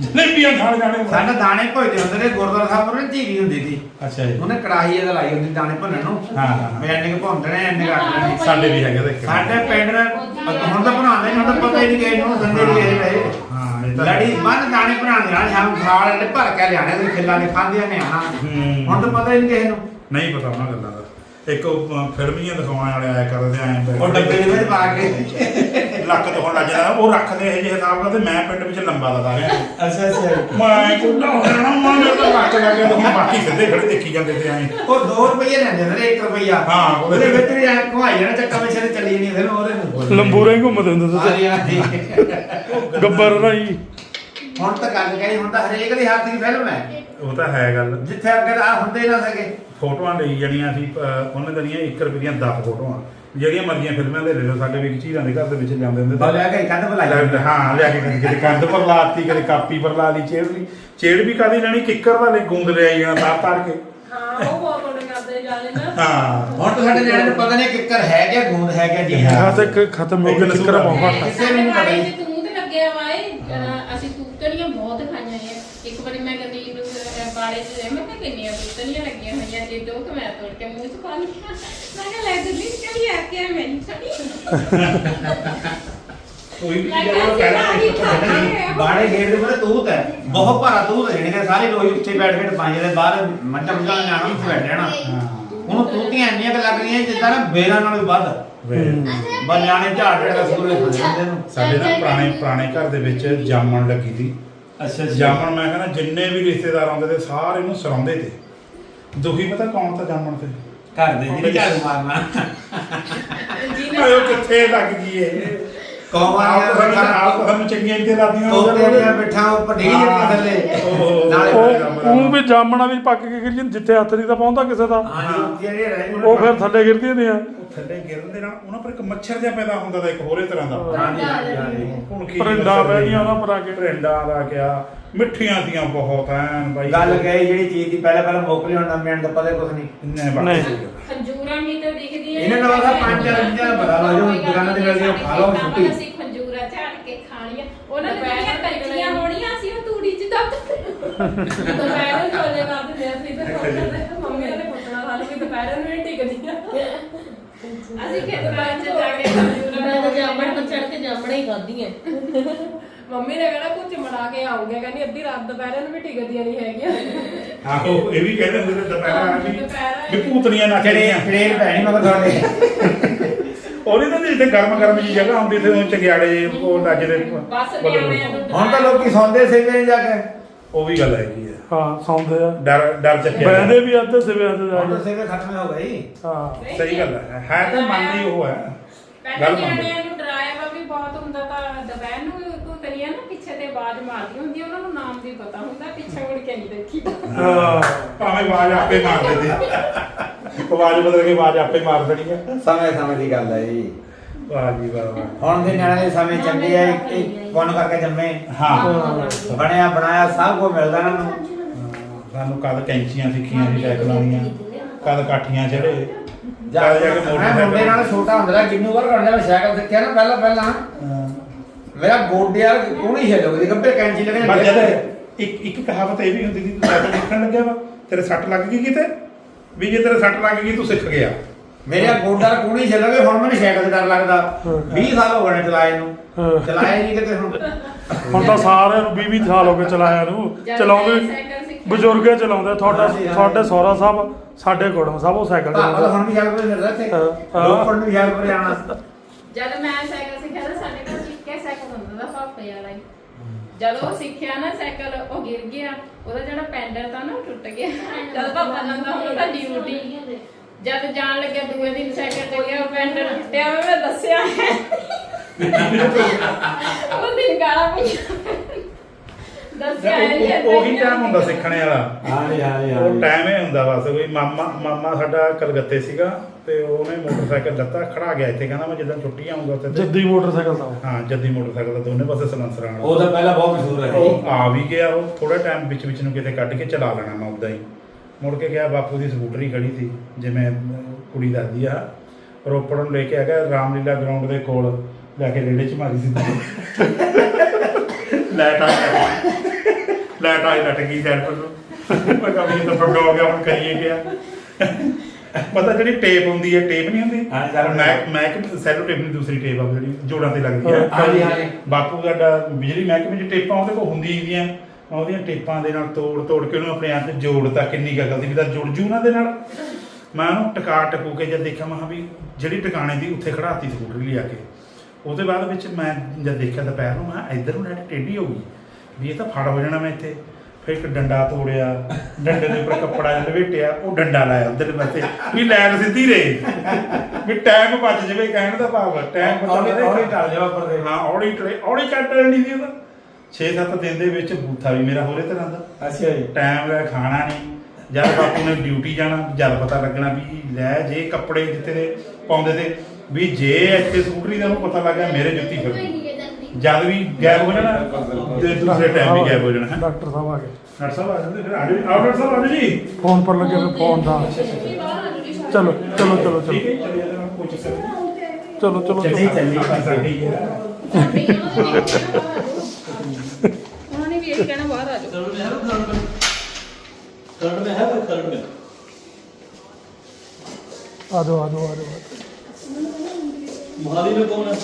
ਜਲੇਬੀਆਂ ਖਾਣ ਜਾਣੇ ਸਾਡੇ ਦਾਣੇ ਭੁੱਜਦੇ ਹੁੰਦੇ ਨੇ ਗੁਰਦੁਆਰਾ ਸਾਹਿਬ ਉਹਨੇ ਧੀਰੀ ਹੁੰਦੀ ਸੀ। ਅੱਛਾ ਜੀ। ਉਹਨੇ ਕੜਾਹੀ ਇਹਦਾ ਲਾਈ ਹੁੰਦੀ ਦਾਣੇ ਭੁੰਨਣ ਨੂੰ। ਹਾਂ, ਹਾਂ। ਮੈਂ ਐਨੇ ਕ ਭੁੰਨਦੇ ਨੇ ਐਨੇ ਕੱਟ ਲੈਣੇ ਸਾਡੇ ਵੀ ਹੈਗੇ ਦੇਖ। ਸਾਡੇ ਪਿੰਡ ਦਾ ਹੁਣ ਤਾਂ ਬਣਾਉਂਦੇ ਨਹੀਂ ਹੁਣ ਤਾਂ ਪਤਾ ਹੀ ਨਹੀਂ ਨੂੰ ਸੰਦੇ ਨਹੀਂ ਗਏ ਰਹੇ। ਹਾਂ ਇਹ ਤਾਂ ਲੜੀ ਬੰਨ ਦਾਣੇ ਬਣਾਉਂਦੇ ਨਾਲ ਸ਼ਾਮ ਖਾਲ ਦੇ ਭਰ ਕੇ ਲਿਆਣੇ ਤੇ ਖਿੱਲਾ ਨੇ ਖਾਂਦੇ ਨੇ ਹਾਂ ਹੂੰ। ਹੁਣ ਤਾਂ ਪਤਾ ਹੀ ਨਹੀਂ ਕਿਸੇ ਨੂੰ। ਨਹੀਂ ਪਤਾ ਉਹਨਾਂ ਗੱਲਾਂ ਦਾ। ਇੱਕ ਫਿਲਮੀਆਂ ਦਿਖਾਉਣ ਵਾਲੇ ਆਇਆ ਕਰਦੇ ਆਏ ਉਹ ਡੱਬੇ ਦੇ ਵਿੱਚ ਪਾ ਕੇ। ਲੱਕ ਤੋਂ ਹੁਣ ਲੱਗ ਜਾਂਦਾ ਉਹ ਰੱਖਦੇ ਇਹ ਜਿਹੇ ਹਿਸਾਬ ਨਾਲ ਤੇ ਮੈਂ ਪਿੰਡ ਵਿੱਚ ਲੰਬਾ ਸਾਰਿਆਂ ਨੂੰ। ਅੱਛਾ ਅੱਛਾ। ਮੈਂ ਕੁੱਲਾ ਹੋ ਜਾਣਾ ਮੈਂ ਮੇਰੇ ਤਾਂ ਲੱਕ ਲੱਗ ਗਿਆ ਤੇ ਬਾਕੀ ਸਿੱਧੇ ਖੜੇ ਦੇਖੀ ਜਾਂਦੇ ਤੇ ਆਏ ਉਹ 2 ਰੁਪਏ ਲੈਂਦੇ ਨੇ 1 ਰੁਪਿਆ ਹਾਂ, ਉਹਦੇ ਵਿੱਚ। ਵੀ ਐ ਘੁਮਾਈ ਜਾਣਾ ਚੱਕਾ ਵਿੱਚ ਚੱਲੀ ਨਹੀਂ ਫਿਰ ਉਹਦੇ ਨੂੰ ਲੰਬੂਰੇ ਹੀ ਘੁੰਮਦੇ ਹੁੰਦੇ ਸੀ ਗੱਬਰ ਰਾਈ। ਹੁਣ ਤਾਂ ਗੱਲ ਕਹੀ ਹੁਣ ਤਾਂ ਹਰੇਕ ਦੇ ਹੱਥ ਦੀ ਫਿਲਮ ਹੈ। ਉਹ ਤਾਂ ਹੈ ਗੱਲ। ਜਿੱਥੇ ਅੱਗੇ ਤਾਂ ਆਹ ਹੁੰਦੇ ਨਾ ਸਕੇ ਫੋਟੋਆਂ ਲਈ ਜਿਹੜੀਆਂ ਸੀ ਉਹਨਾਂ ਦੀਆਂ 1 ਰੁਪਏ ਦੀਆਂ 10 ਫੋਟੋਆਂ। ਜਿਹੜੀਆਂ ਮਰਜ਼ੀਆਂ ਫਿਲਮਾਂ ਦੇ ਲੈ ਲਓ ਸਾਡੇ ਵੀ ਚੀਜ਼ਾਂ ਦੇ ਘਰ ਦੇ ਵਿੱਚ ਜਾਂਦੇ ਹੁੰਦੇ ਬਾ ਲੈ ਕੇ ਕੰਧ ਬੁਲਾਈ ਲੈ- ਹਾਂ ਲਿਆ ਕੇ ਕਦੇ ਕਿਤੇ ਕੰਧ ਪਰ ਲਾਤੀ ਕਦੇ ਕਾਪੀ ਪਰ ਲਾ ਲਈ ਚੇੜ ਲਈ। ਚੇੜ ਵੀ ਕਾਦੀ ਲੈਣੀ? ਕਿੱਕਰ ਦਾ ਲੈ ਗੂੰਦ ਲਿਆ ਜਾਣਾ ਤਾਰ ਤਾਰ ਕੇ। ਹਾਂ ਉਹ ਬਹੁਤ ਬੜੇ ਕਰਦੇ ਜਾਣੇ ਨਾ। ਹਾਂ। ਹੁਣ ਤਾਂ ਸਾਡੇ ਨਿਆਣੇ ਨੂੰ ਪਤਾ ਨਹੀਂ ਕਿੱਕਰ ਹੈ ਕਿ ਗੂੰਦ ਹੈ ਕਿ ਜੀ ਹਾਂ ਤੇ ਖਤਮ ਹੋ ਗਿਆ ਚੱਕਰ ਬਹੁਤ ਘੱਟ ਆ। ਕਿਸੇ ਨੂੰ ਨਹੀਂ ਪਤਾ ਸਾਡੇ ਜੀ। ਬਾੜੇ 'ਚ ਤੂੰ ਤੇ ਲੱਗਿਆ ਵਾਏ ਅਹ ਅਸੀਂ ਤੂਤਣੀਆਂ ਬਹੁਤ ਖਾਈਆਂ ਆ ਇੱਕ ਵਾਰੀ ਮੈਂ ਗੰਦੀ ਨੂੰ ਅਹ ਬਾੜੇ 'ਚ ਮੈਂ ਕਿਹਾ ਕਿੰਨੀਆਂ ਤੂਤਣੀਆਂ ਲੱਗੀਆਂ ਹੋਈਆਂ ਸੀ ਦੋ ਕਿ ਮੈਂ ਤੋੜ ਕੇ ਮੂੰਹ 'ਚ ਪਾ ਲਈਆਂ ਮੈਂ ਕਿਹਾ ਲੈ ਦਿੱਲੀ ਚਲੀ ਆ ਕੇ ਮੈਨੂੰ ਛੜੀ ਕੋਈ ਵੀ ਮੈਂ ਜਦੋਂ ਕਿਹਾ ਪਹਿਲਾਂ। ਬਾੜੇ ਗੇਟ ਦੇ ਮੂਹਰੇ ਤੂਤ ਹੈ ਬਹੁਤ ਭਾਰਾ ਤੂਤ ਹੈ ਜਿਹੜੇ ਸਾਰੇ ਲੋਕ ਉੱਥੇ ਬੈਠ ਕੇ ਪੰਜ ਦੇ ਬਾਹਰ ਮੱਝਾਂ ਮੁੱਝਾਂ ਨੇ ਜਾਣਾ ਉੱਥੇ ਬੈਠ ਜਾਣਾ ਹਾਂ ਹੁਣ ਤੂਤੀਆਂ ਇੰਨੀਆਂ ਕੁ ਲੱਗ ਰਹੀਆਂ ਜਿੱਦਾਂ ਨਾ ਬੇਰਾਂ ਨਾਲੋਂ ਵੀ ਵੱਧ ਝਾੜ ਜਿਹੜਾ ਨੂੰ ਸਾਡੇ ਨਾ ਪੁਰਾਣੇ ਪੁਰਾਣੇ ਘਰ ਦੇ ਵਿੱਚ ਜਾਮਣ ਲੱਗੀ ਸੀ ਅੱਛਾ ਜਾਮਣ ਮੈਂ ਕਹਿੰਦਾ ਜਿੰਨੇ ਵੀ ਰਿਸ਼ਤੇਦਾਰ ਆਉਂਦੇ ਤੇ ਸਾਰੇ ਨੂੰ ਸਰਾਉਂਦੇ ਤੇ ਦੁਖੀ ਪਤਾ ਕੌਣ ਤਾਂ ਜਾਮਣ ਤੇ ਘਰ ਦੇ ਜਿਹੜੀ ਝਾੜ ਮਾਰਨਾ। ਆਇਓ ਕਿੱਥੇ ਲੱਗ ਗਈ ਇਹ ਕੌਮਾਂ ਆਪ ਤਾਂ ਦੀਆਂ ਆਪ ਤਾਂ ਸਾਨੂੰ ਚੰਗੀਆਂ ਇੱਥੇ ਲਾਦੀਆਂ ਤੋਤੇ ਦੀਆਂ ਬਿਠਾ ਉੱਪਰ ਡਿੱਗ ਜਾਂਦੀਆਂ ਥੱਲੇ। ਨਾਲੇ ਉਹ ਉਹ ਵੀ ਜਾਮਣਾ ਵੀ ਪੱਕ ਕੇ ਗਿਰ ਜਾਂਦੀ ਜਿੱਥੇ ਹੱਥ ਨਹੀਂ ਤਾਂ ਪਹੁੰਚਦਾ ਕਿਸੇ ਦਾ। ਉਹ ਫਿਰ ਥੱਲੇ ਗਿਰਦੀਆਂ ਨੇ। ਆ ਉਹ ਥੱਲੇ ਗਿਰਨ ਦੇ ਨਾਲ ਉਹਨਾਂ ਪਰ ਇੱਕ ਮੱਛਰ ਜਿਹਾ ਪੈਦਾ ਹੁੰਦਾ ਦਾ ਇੱਕ ਹੋਰੇ ਤਰ੍ਹਾਂ ਦਾ। ਹਾਂਜੀ ਹਾਂਜੀ ਹਾਂਜੀ ਹੁਣ ਕੀ ਪਰਿੰਡਾਂ ਪੈ ਗਈਆਂ ਉਹਨਾਂ ਪਰ ਆ ਕੇ। ਪਰਿੰਡਾਂ ਦਾ ਕਿਆ ਮਿੱਠੀਆਂ ਦੀਆਂ ਬਹੁਤ ਐਨ ਬਾਈ। ਗੱਲ ਗਈ ਜਿਹੜੀ ਚੀਜ਼ ਦੀ ਪਹਿਲਾਂ ਪਹਿਲਾਂ ਮੁੱਕ ਲਿਆਉਣ ਦਾ ਮੈਨੂੰ ਤਾਂ ਪਤਾ ਕੁਝ ਨਹੀਂ। ਇੰਨੇ ਬਾਕੀ ਨਹੀਂ। ਖੰਜੂਰਾਂ ਵੀ ਤਾਂ ਦਿਖਦੀਆਂ ਇਹਨਾਂ ਨਾਲ ਤਾਂ ਪੰਜ ਚਾਰ ਚੀਜ਼ਾਂ ਦਾ ਪਤਾ ਲੱਗ ਜਾਊ, ਦੁਕਾਨਾਂ ਤੇ ਮਿਲ ਜਾਊ, ਖਾ ਲਓ, ਛੁੱਟੀ। ਅਸੀਂ ਖੰਜੂਰਾਂ ਝਾੜ ਕੇ ਖਾਣੀਆਂ। ਉਹਨਾਂ ਨੇ ਜਿਹੜੀਆਂ ਕੱਚੀਆਂ ਹੋਣੀਆਂ ਸੀ ਉਹ ਤੂੜੀ 'ਚ ਦੱਬ ਦੁਪਹਿਰ ਨੂੰ ਚੋਲੇ ਕਰਦੇ ਨੇ ਅਸੀਂ ਤੇ ਖੋਲਦੇ ਮੰਮੀ ਨੇ ਪੁੱਛਣਾ ਸਾਨੂੰ ਵੀ ਦੁਪਹਿਰ ਨੂੰ ਹੀ ਟਿਕਦੀਆਂ। ਅਸੀਂ ਖੇਤਾਂ 'ਚ ਜਾ ਕੇ ਖੰਜੂਰਾਂ ਮੈਂ ਤਾਂ ਜਾਮਣ ਪਰ ਚੜ ਕੇ ਜਾਮਣਾ ਹੀ ਖਾਧੀਆਂ। ਮੰਮੀ ਨੇ ਕਹਿਣਾ ਕੁਝ ਮੜਾ ਕੇ ਆਉਂਗੇ ਕਹਿੰਦੀ ਅੱਧੀ ਰਾਤ ਦੁਪਹਿਰ ਨੂੰ ਵੀ ਟਿਕਦੀਆਂ ਨਹੀਂ ਹੈਗੀਆਂ। ਆਹੋ ਇਹ ਵੀ ਕਹਿੰਦੇ ਹੁੰਦੇ ਨੇ ਦੁਪਹਿਰਾਂ ਵੀ ਦੁਪਹਿਰਾਂ ਵੀ ਭੂਤਨੀਆਂ ਨਾ ਚੜੇ ਚੜੀਆਂ ਚੜੇਲ ਪੈਣੀ ਮਗਰ ਤੁਹਾਡੇ ਉਹਦੇ ਤਾਂ ਜਿੱਥੇ ਗਰਮ ਗਰਮ ਜੀ ਜਗ੍ਹਾ ਹੁੰਦੀ ਤੇ ਉਹ ਚੰਗਿਆੜੇ ਉਹ ਲੱਜਦੇ ਬਸ ਨਿਆਣਿਆਂ ਨੂੰ ਹੁਣ ਤਾਂ ਲੋਕੀ ਸੌਂਦੇ ਸੇਵੇ ਜਾ ਕੇ। ਉਹ ਵੀ ਗੱਲ ਹੈਗੀ ਹੈ ਹਾਂ ਸੌਂਦੇ ਆ। ਡਰ ਡਰ ਚੱਕਿਆ ਬਹਿੰਦੇ ਵੀ ਅੱਧੇ ਸਿਵਿਆਂ ਤੇ ਜਾ ਹੁਣ ਤਾਂ ਕੇ। ਸੇਵੇ ਖਤਮ ਹੋ ਗਈ ਹਾਂ। ਸਹੀ ਗੱਲ ਹੈ। ਹੈ ਤਾਂ ਮੰਨਦੀ ਉਹ ਹੈ। ਪਹਿਲਾਂ ਗੱਲ ਮੰਨਦੀ। ਨਿਆਣਿਆਂ ਨੂੰ ਡਰਾਇਆ ਵਾ ਵੀ ਬਹੁਤ ਹੁੰਦਾ ਤਾਂ ਦੁਪਹਿਰ ਨੂੰ ਤਰੀਆਂ ਨਾ ਪਿੱਛੇ ਤੇ ਆਵਾਜ਼ ਮਾਰਦੀ ਹੁੰਦੀ ਉਹਨਾਂ ਨੂੰ ਨਾਮ ਵੀ ਪਤਾ ਹੁੰਦਾ ਪਿੱਛੇ ਮੁੜ ਕੇ ਨਹੀਂ ਦੇਖੀਦਾ ਹਾਂ ਭਾਵੇਂ ਆਵਾਜ਼ ਆਪੇ ਮਾਰ ਦਿੰਦੇ। ਆਵਾਜ਼ ਬਦਲ ਕੇ ਆਵਾਜ਼ ਆਪੇ ਮਾਰ ਦੇਣੀ ਹੈ ਸਮੇਂ ਸਮੇਂ ਦੀ ਗੱਲ ਹੈ ਜੀ। ਵਾਹ ਜੀ ਵਾਹ ਵਾਹ। ਹੁਣ ਦੇ ਨਿਆਣੇ ਦੇ ਸਮੇਂ ਚੰਗੇ ਆ ਇੱਕ- ਇੱਕ ਪੁੰਨ ਕਰਕੇ ਜੰਮੇ। ਹਾਂ। ਬਣਿਆ ਬਣਾਇਆ ਸਭ ਕੁਝ ਮਿਲਦਾ ਇਹਨਾਂ ਨੂੰ। ਸਾਨੂੰ ਕਦ ਕੈਂਚੀਆਂ ਸਿੱਖੀਆਂ ਸੀ ਸਾਈਕਲਾਂ ਦੀਆਂ ਕਦ ਕਾਠੀਆਂ ਚੜੇ ਜਾ ਕਦ ਜਾ ਕੇ ਮੈਂ ਮੁੰਡੇ ਮੋਟਰਸਾਈਕਲ ਨਾਲ ਛੋਟਾ ਹੁੰਦਾ ਰਿਹਾ ਕਿੰਨੂ ਵਾਰ ਕਰਦਾ ਮੈਂ ਸਾਈਕਲ ਸਿੱਖਿਆ ਨਾ ਪਹਿਲਾਂ ਪਹਿਲਾਂ। ਹਾਂ। ਮੇਰਾ ਗੋਡੇ ਵਾਲ ਕੋਣੀ ਹਿੱਲ ਗਈ ਗੱਬੇ ਕੈਂਚੀ ਪਰ ਲੱਗਣੇ ਜਦ ਇੱਕ ਇੱਕ ਕਹਾਵਤ ਇਹ ਵੀ ਹੁੰਦੀ ਸੀ ਤੂੰ ਸਾਈਕਲ ਸਿੱਖਣ ਲੱਗਿਆ ਵਾ ਤੇਰੇ ਸੱਟ ਲੱਗ ਗਈ ਕਿਤੇ? ਵੀ ਜੇ ਤੇਰੇ ਸੱਟ ਲੱਗ ਗਈ ਤੂੰ ਸਿੱਖ ਗਿਆ। ਮੇਰੇ ਗੋਡਾ ਕੋਣੀ ਹਿੱਲ ਗਏ ਹੁਣ ਮੈਨੂੰ ਸਾਈਕਲ ਤੇ ਡਰ ਲੱਗਦਾ। 20 ਸਾਲ ਹੋ ਗਏ ਚਲਾਏ ਨੂੰ। ਹਾਂ। ਚਲਾਏ ਨਹੀਂ ਕਿਤੇ ਹੁਣ। ਹੁਣ ਤਾਂ ਸਾਰਿਆਂ ਨੂੰ 20 20 ਸਾਲ ਹੋ ਗਏ ਚਲਾਇਆ ਨੂੰ। ਚਲਾਉਂਦੇ। ਬਜ਼ੁਰਗੇ ਚਲਾਉਂਦੇ ਤੁਹਾਡਾ। ਤੁਹਾਡੇ ਸਹੁਰਾ ਸਾਹਿਬ ਸਾਡੇ ਕੋੜਮ ਸਾਹਿਬ ਉਹ ਸਾਈਕਲ ਤਾਂ ਚਲਾਉਂਦੇ। ਹੁਣ ਵੀ ਸਾਈਕਲ ਤੇ ਫਿਰਦਾ ਇੱਥੇ। ਹਾਂ, ਹਾਂ। ਲੋਕੜ ਨੂੰ ਵੀ ਸਾਈਕਲ ਤੇ ਜਾਣਾ ਜਦ ਮੈਂ ਸਾਈਕਲ ਸਿੱਖਿਆ ਤਾਂ ਸਾਡੇ ਪਾਪੇ ਵਾਲਾ ਹੀ ਜਦੋਂ ਉਹ ਸਿੱਖਿਆ ਨਾ ਸਾਈਕਲ ਉਹ ਗਿਰ ਗਿਆ। ਉਹਦਾ ਜਿਹੜਾ ਪੈਂਡਲ ਤਾਂ ਨਾ ਉਹ ਟੁੱਟ ਗਿਆ। ਜਦ ਪਾਪਾ ਨੰਦਾ ਹੁੰਦਾ ਤਾਂ ਡਿਊਟੀ ਜਦ ਜਾਣ ਲੱਗਿਆ ਦੂਏ ਦਿਨ ਸਾਈਕਲ ਤੇ ਗਿਆ ਉਹ ਪੈਂਡਲ ਟੁੱਟਿਆ ਹੋਇਆ ਮੈਂ ਦੱਸਿਆ। ਉਹ ਦਿਨ ਗਾਲਾਂ ਪਈਆਂ। ਦੱਸਿਆ ਉਹ- ਉਹੀ ਟਾਈਮ ਹੁੰਦਾ ਸਿੱਖਣੇ ਵਾਲਾ। ਹਾਂ ਜੀ ਹਾਂ ਜੀ ਉਹ ਟਾਈਮ ਹੀ ਹੁੰਦਾ ਬਸ ਕੋਈ ਮਾਮਾ ਮਾਮਾ ਸਾਡਾ ਕਲਕੱਤੇ ਸੀਗਾ। ਤੇ ਉਹਨੇ ਮੋਟਰਸਾਈਕਲ ਲੱਤਾ ਖੜਾ ਗਿਆ ਇੱਥੇ ਕਹਿੰਦਾ ਮੈਂ ਜਦੋਂ ਛੁੱਟੀ ਆਉਂਗਾ ਉੱਥੇ ਤੇ- ਜੱਦੀ ਮੋਟਰਸਾਈਕਲ ਦਾ। ਹਾਂ ਜੱਦੀ ਮੋਟਰਸਾਈਕਲ ਦਾ ਦੋਨੇ ਪਾਸੇ ਸਲੈਂਸਰ ਆਣਾ ਉਹ ਤਾਂ ਪਹਿਲਾਂ ਬਹੁਤ ਮਸ਼ਹੂਰ ਹੈ। ਉਹ ਆ ਵੀ ਗਿਆ ਉਹ ਥੋੜਾ ਟਾਈਮ ਵਿੱਚ ਵਿੱਚ ਨੂੰ ਕਿਤੇ ਕੱਢ ਕੇ ਚਲਾ ਲੈਣਾ ਮੈਂ ਉਦਾਂ ਹੀ। ਮੁੜ ਕੇ ਗਿਆ ਬਾਪੂ ਦੀ ਸਕੂਟਰੀ ਖੜੀ ਸੀ ਜਿਵੇਂ ਕੁੜੀ ਦੱਸਦੀ ਆ ਰੋਪੜ ਨੂੰ ਲੈ ਕੇ ਆ ਗਿਆ ਰਾਮਲੀਲਾ ਗਰਾਊਂਡ ਦੇ ਕੋਲ ਲੈ ਕੇ ਰੇੜੇ ਚ ਮਾਰੀ ਸੀ। ਲੈਟ ਆ ਲੈਟ ਆਈ ਲਟ ਗਈ ਸਾਈਡ ਪਰ ਨੂੰ। ਮੈਂ ਕਹਾਂ ਵੀ ਤਾਂ ਫੱਗਾ ਹੋ ਗਿਆ ਹੁਣ ਕਰੀਏ ਗਿਆ ਪਤਾ ਜਿਹੜੀ ਟੇਪ ਹੁੰਦੀ ਹੈ ਟੇਪ ਨਹੀਂ ਹੁੰਦੀ? ਹਾਂ, ਸੈਲੋ ਮੈਂ ਟੇਪ। ਮੈਂ ਸੈਲੋ ਟੇਪ ਨਹੀਂ ਦੂਸਰੀ ਟੇਪ ਆ ਜਿਹੜੀ ਜੋੜਾਂ ਤੇ ਲੱਗਦੀ ਹੈ ਹਾਂ ਜੀ, ਹਾਂ ਜੀ। ਬਾਪੂ ਸਾਡਾ ਬਿਜਲੀ ਮਹਿਕਮੇ ਦੀ ਟੇਪਾਂ ਉਹਦੇ ਕੋਲ ਹੁੰਦੀ ਦੀਆਂ। ਉਹਦੀਆਂ ਟੇਪਾਂ ਦੇ ਨਾਲ ਤੋੜ ਤੋੜ ਕੇ ਉਹਨੂੰ ਆਪਣੇ ਆਪ ਤੇ ਜੋੜਤਾ ਕਿੰਨੀ ਗੱਲ ਸੀ ਵੀ ਤਾਂ ਜੁੜ ਜੂ ਉਹਨਾਂ ਦੇ ਨਾਲ। ਮੈਂ ਉਹਨੂੰ ਟਿਕਾ ਟਕੂ ਕੇ ਜਦ ਦੇਖਿਆ ਮੈਂ ਕਿਹਾ ਵੀ ਜਿਹੜੀ ਟਿਕਾਣੇ ਦੀ ਉੱਥੇ ਖੜਾਤੀ ਸਕੂਟਰੀ ਲਿਆ ਕੇ ਉਹਦੇ ਬਾਅਦ ਵਿੱਚ ਮੈਂ ਜਦ ਦੇਖਿਆ ਦੁਪਹਿਰ ਨੂੰ ਮੈਂ ਕਿਹਾ ਇੱਧਰ ਨੂੰ ਨੈਟ ਟੇਢੀ ਹੋ ਗਈ। ਵੀ ਇਹ ਤਾਂ ਫੜ ਹੋ ਜਾਣਾ ਮੈਂ ਇੱਥੇ। ਫਿਰ ਇੱਕ ਡੰਡਾ ਤੋੜਿਆ ਡੰਡੇ ਦੇ ਉੱਪਰ ਕੱਪੜਾ ਲਪੇਟਿਆ ਉਹ ਡੰਡਾ ਲਾਇਆ ਉਧਰ ਪਾਸੇ ਵੀ ਲਾਈਨ ਸਿੱਧੀ ਰਹੇ। ਵੀ ਟਾਈਮ ਬਚ ਜਾਵੇ ਕਹਿਣ ਦਾ ਭਾਵ ਟਾਈਮ ਔੜੀ ਔੜੀ ਟਲ ਜਾਵਾ ਪਰ ਦੇ। ਹਾਂ ਔੜੀ ਟਰੇ ਔੜੀ ਕੱਟ ਲੈਣੀ ਸੀ ਉਹਦਾ 6-7 ਦਿਨ ਦੇ ਵਿੱਚ ਬੂਥਾ ਵੀ ਮੇਰਾ ਹੋਰੇ ਤਰ੍ਹਾਂ ਦਾ ਅੱਛਾ ਜੀ। ਟਾਈਮ ਦਾ ਖਾਣਾ ਨਹੀਂ। ਜਦ ਬਾਪੂ ਨੇ ਡਿਊਟੀ ਜਾਣਾ ਜਦ ਪਤਾ ਲੱਗਣਾ ਵੀ ਲੈ ਜੇ ਕੱਪੜੇ ਜਿੱਤੇ ਦੇ ਪਾਉਂਦੇ ਤੇ ਵੀ ਜੇ ਇੱਥੇ ਸਕੂਟਰੀ ਦਾ ਉਹਨੂੰ ਪਤਾ ਲੱਗਾ ਮੇਰੇ ਜੁੱਤੀ ਫਿਰ ਜਦ ਵੀ ਗਾਇਬ ਹੋ ਜਾਣਾ ਤੇ ਦੂਸਰੇ ਟਾਈਮ ਵੀ ਗਾਇਬ ਹੋ ਜਾਣਾ ਹੈਂ। ਡਾਕਟਰ ਸਾਹਿਬ ਆ ਗਏ ਡਾਕਟਰ ਸਾਹਿਬ ਆ ਜਾਂਦੇ ਫਿਰ ਆਜੋ ਆਓ ਡਾਕਟਰ ਸਾਹਿਬ ਆਜੋ ਜੀ ਫੋਨ ਪਰ ਲੱਗੇ ਹੋਏ ਫੋਨ ਦਾ ਚਲੋ ਚਲੋ ਚਲੋ ਚਲੋ ਠੀਕ ਹੈ ਜੀ, ਚਲੇ ਜਾਂਦੇ ਕੋਈ ਚੱਕਰ ਨਹੀਂ ਚਲੋ ਚਲੋ ਚੱਲੀ ਚਲੋ ਚੱਲੀ ਸਾਡੀ ਹੈ ਉਹਨਾਂ ਨੇ ਵੀ ਇਹ ਕਹਿਣਾ ਬਾਹਰ ਆ ਜਾਓ करंट में है वो करंट में ਆ ਜਾਓ ਆ ਜਾਓ ਆ ਜਾਓ मोहाली में कौन है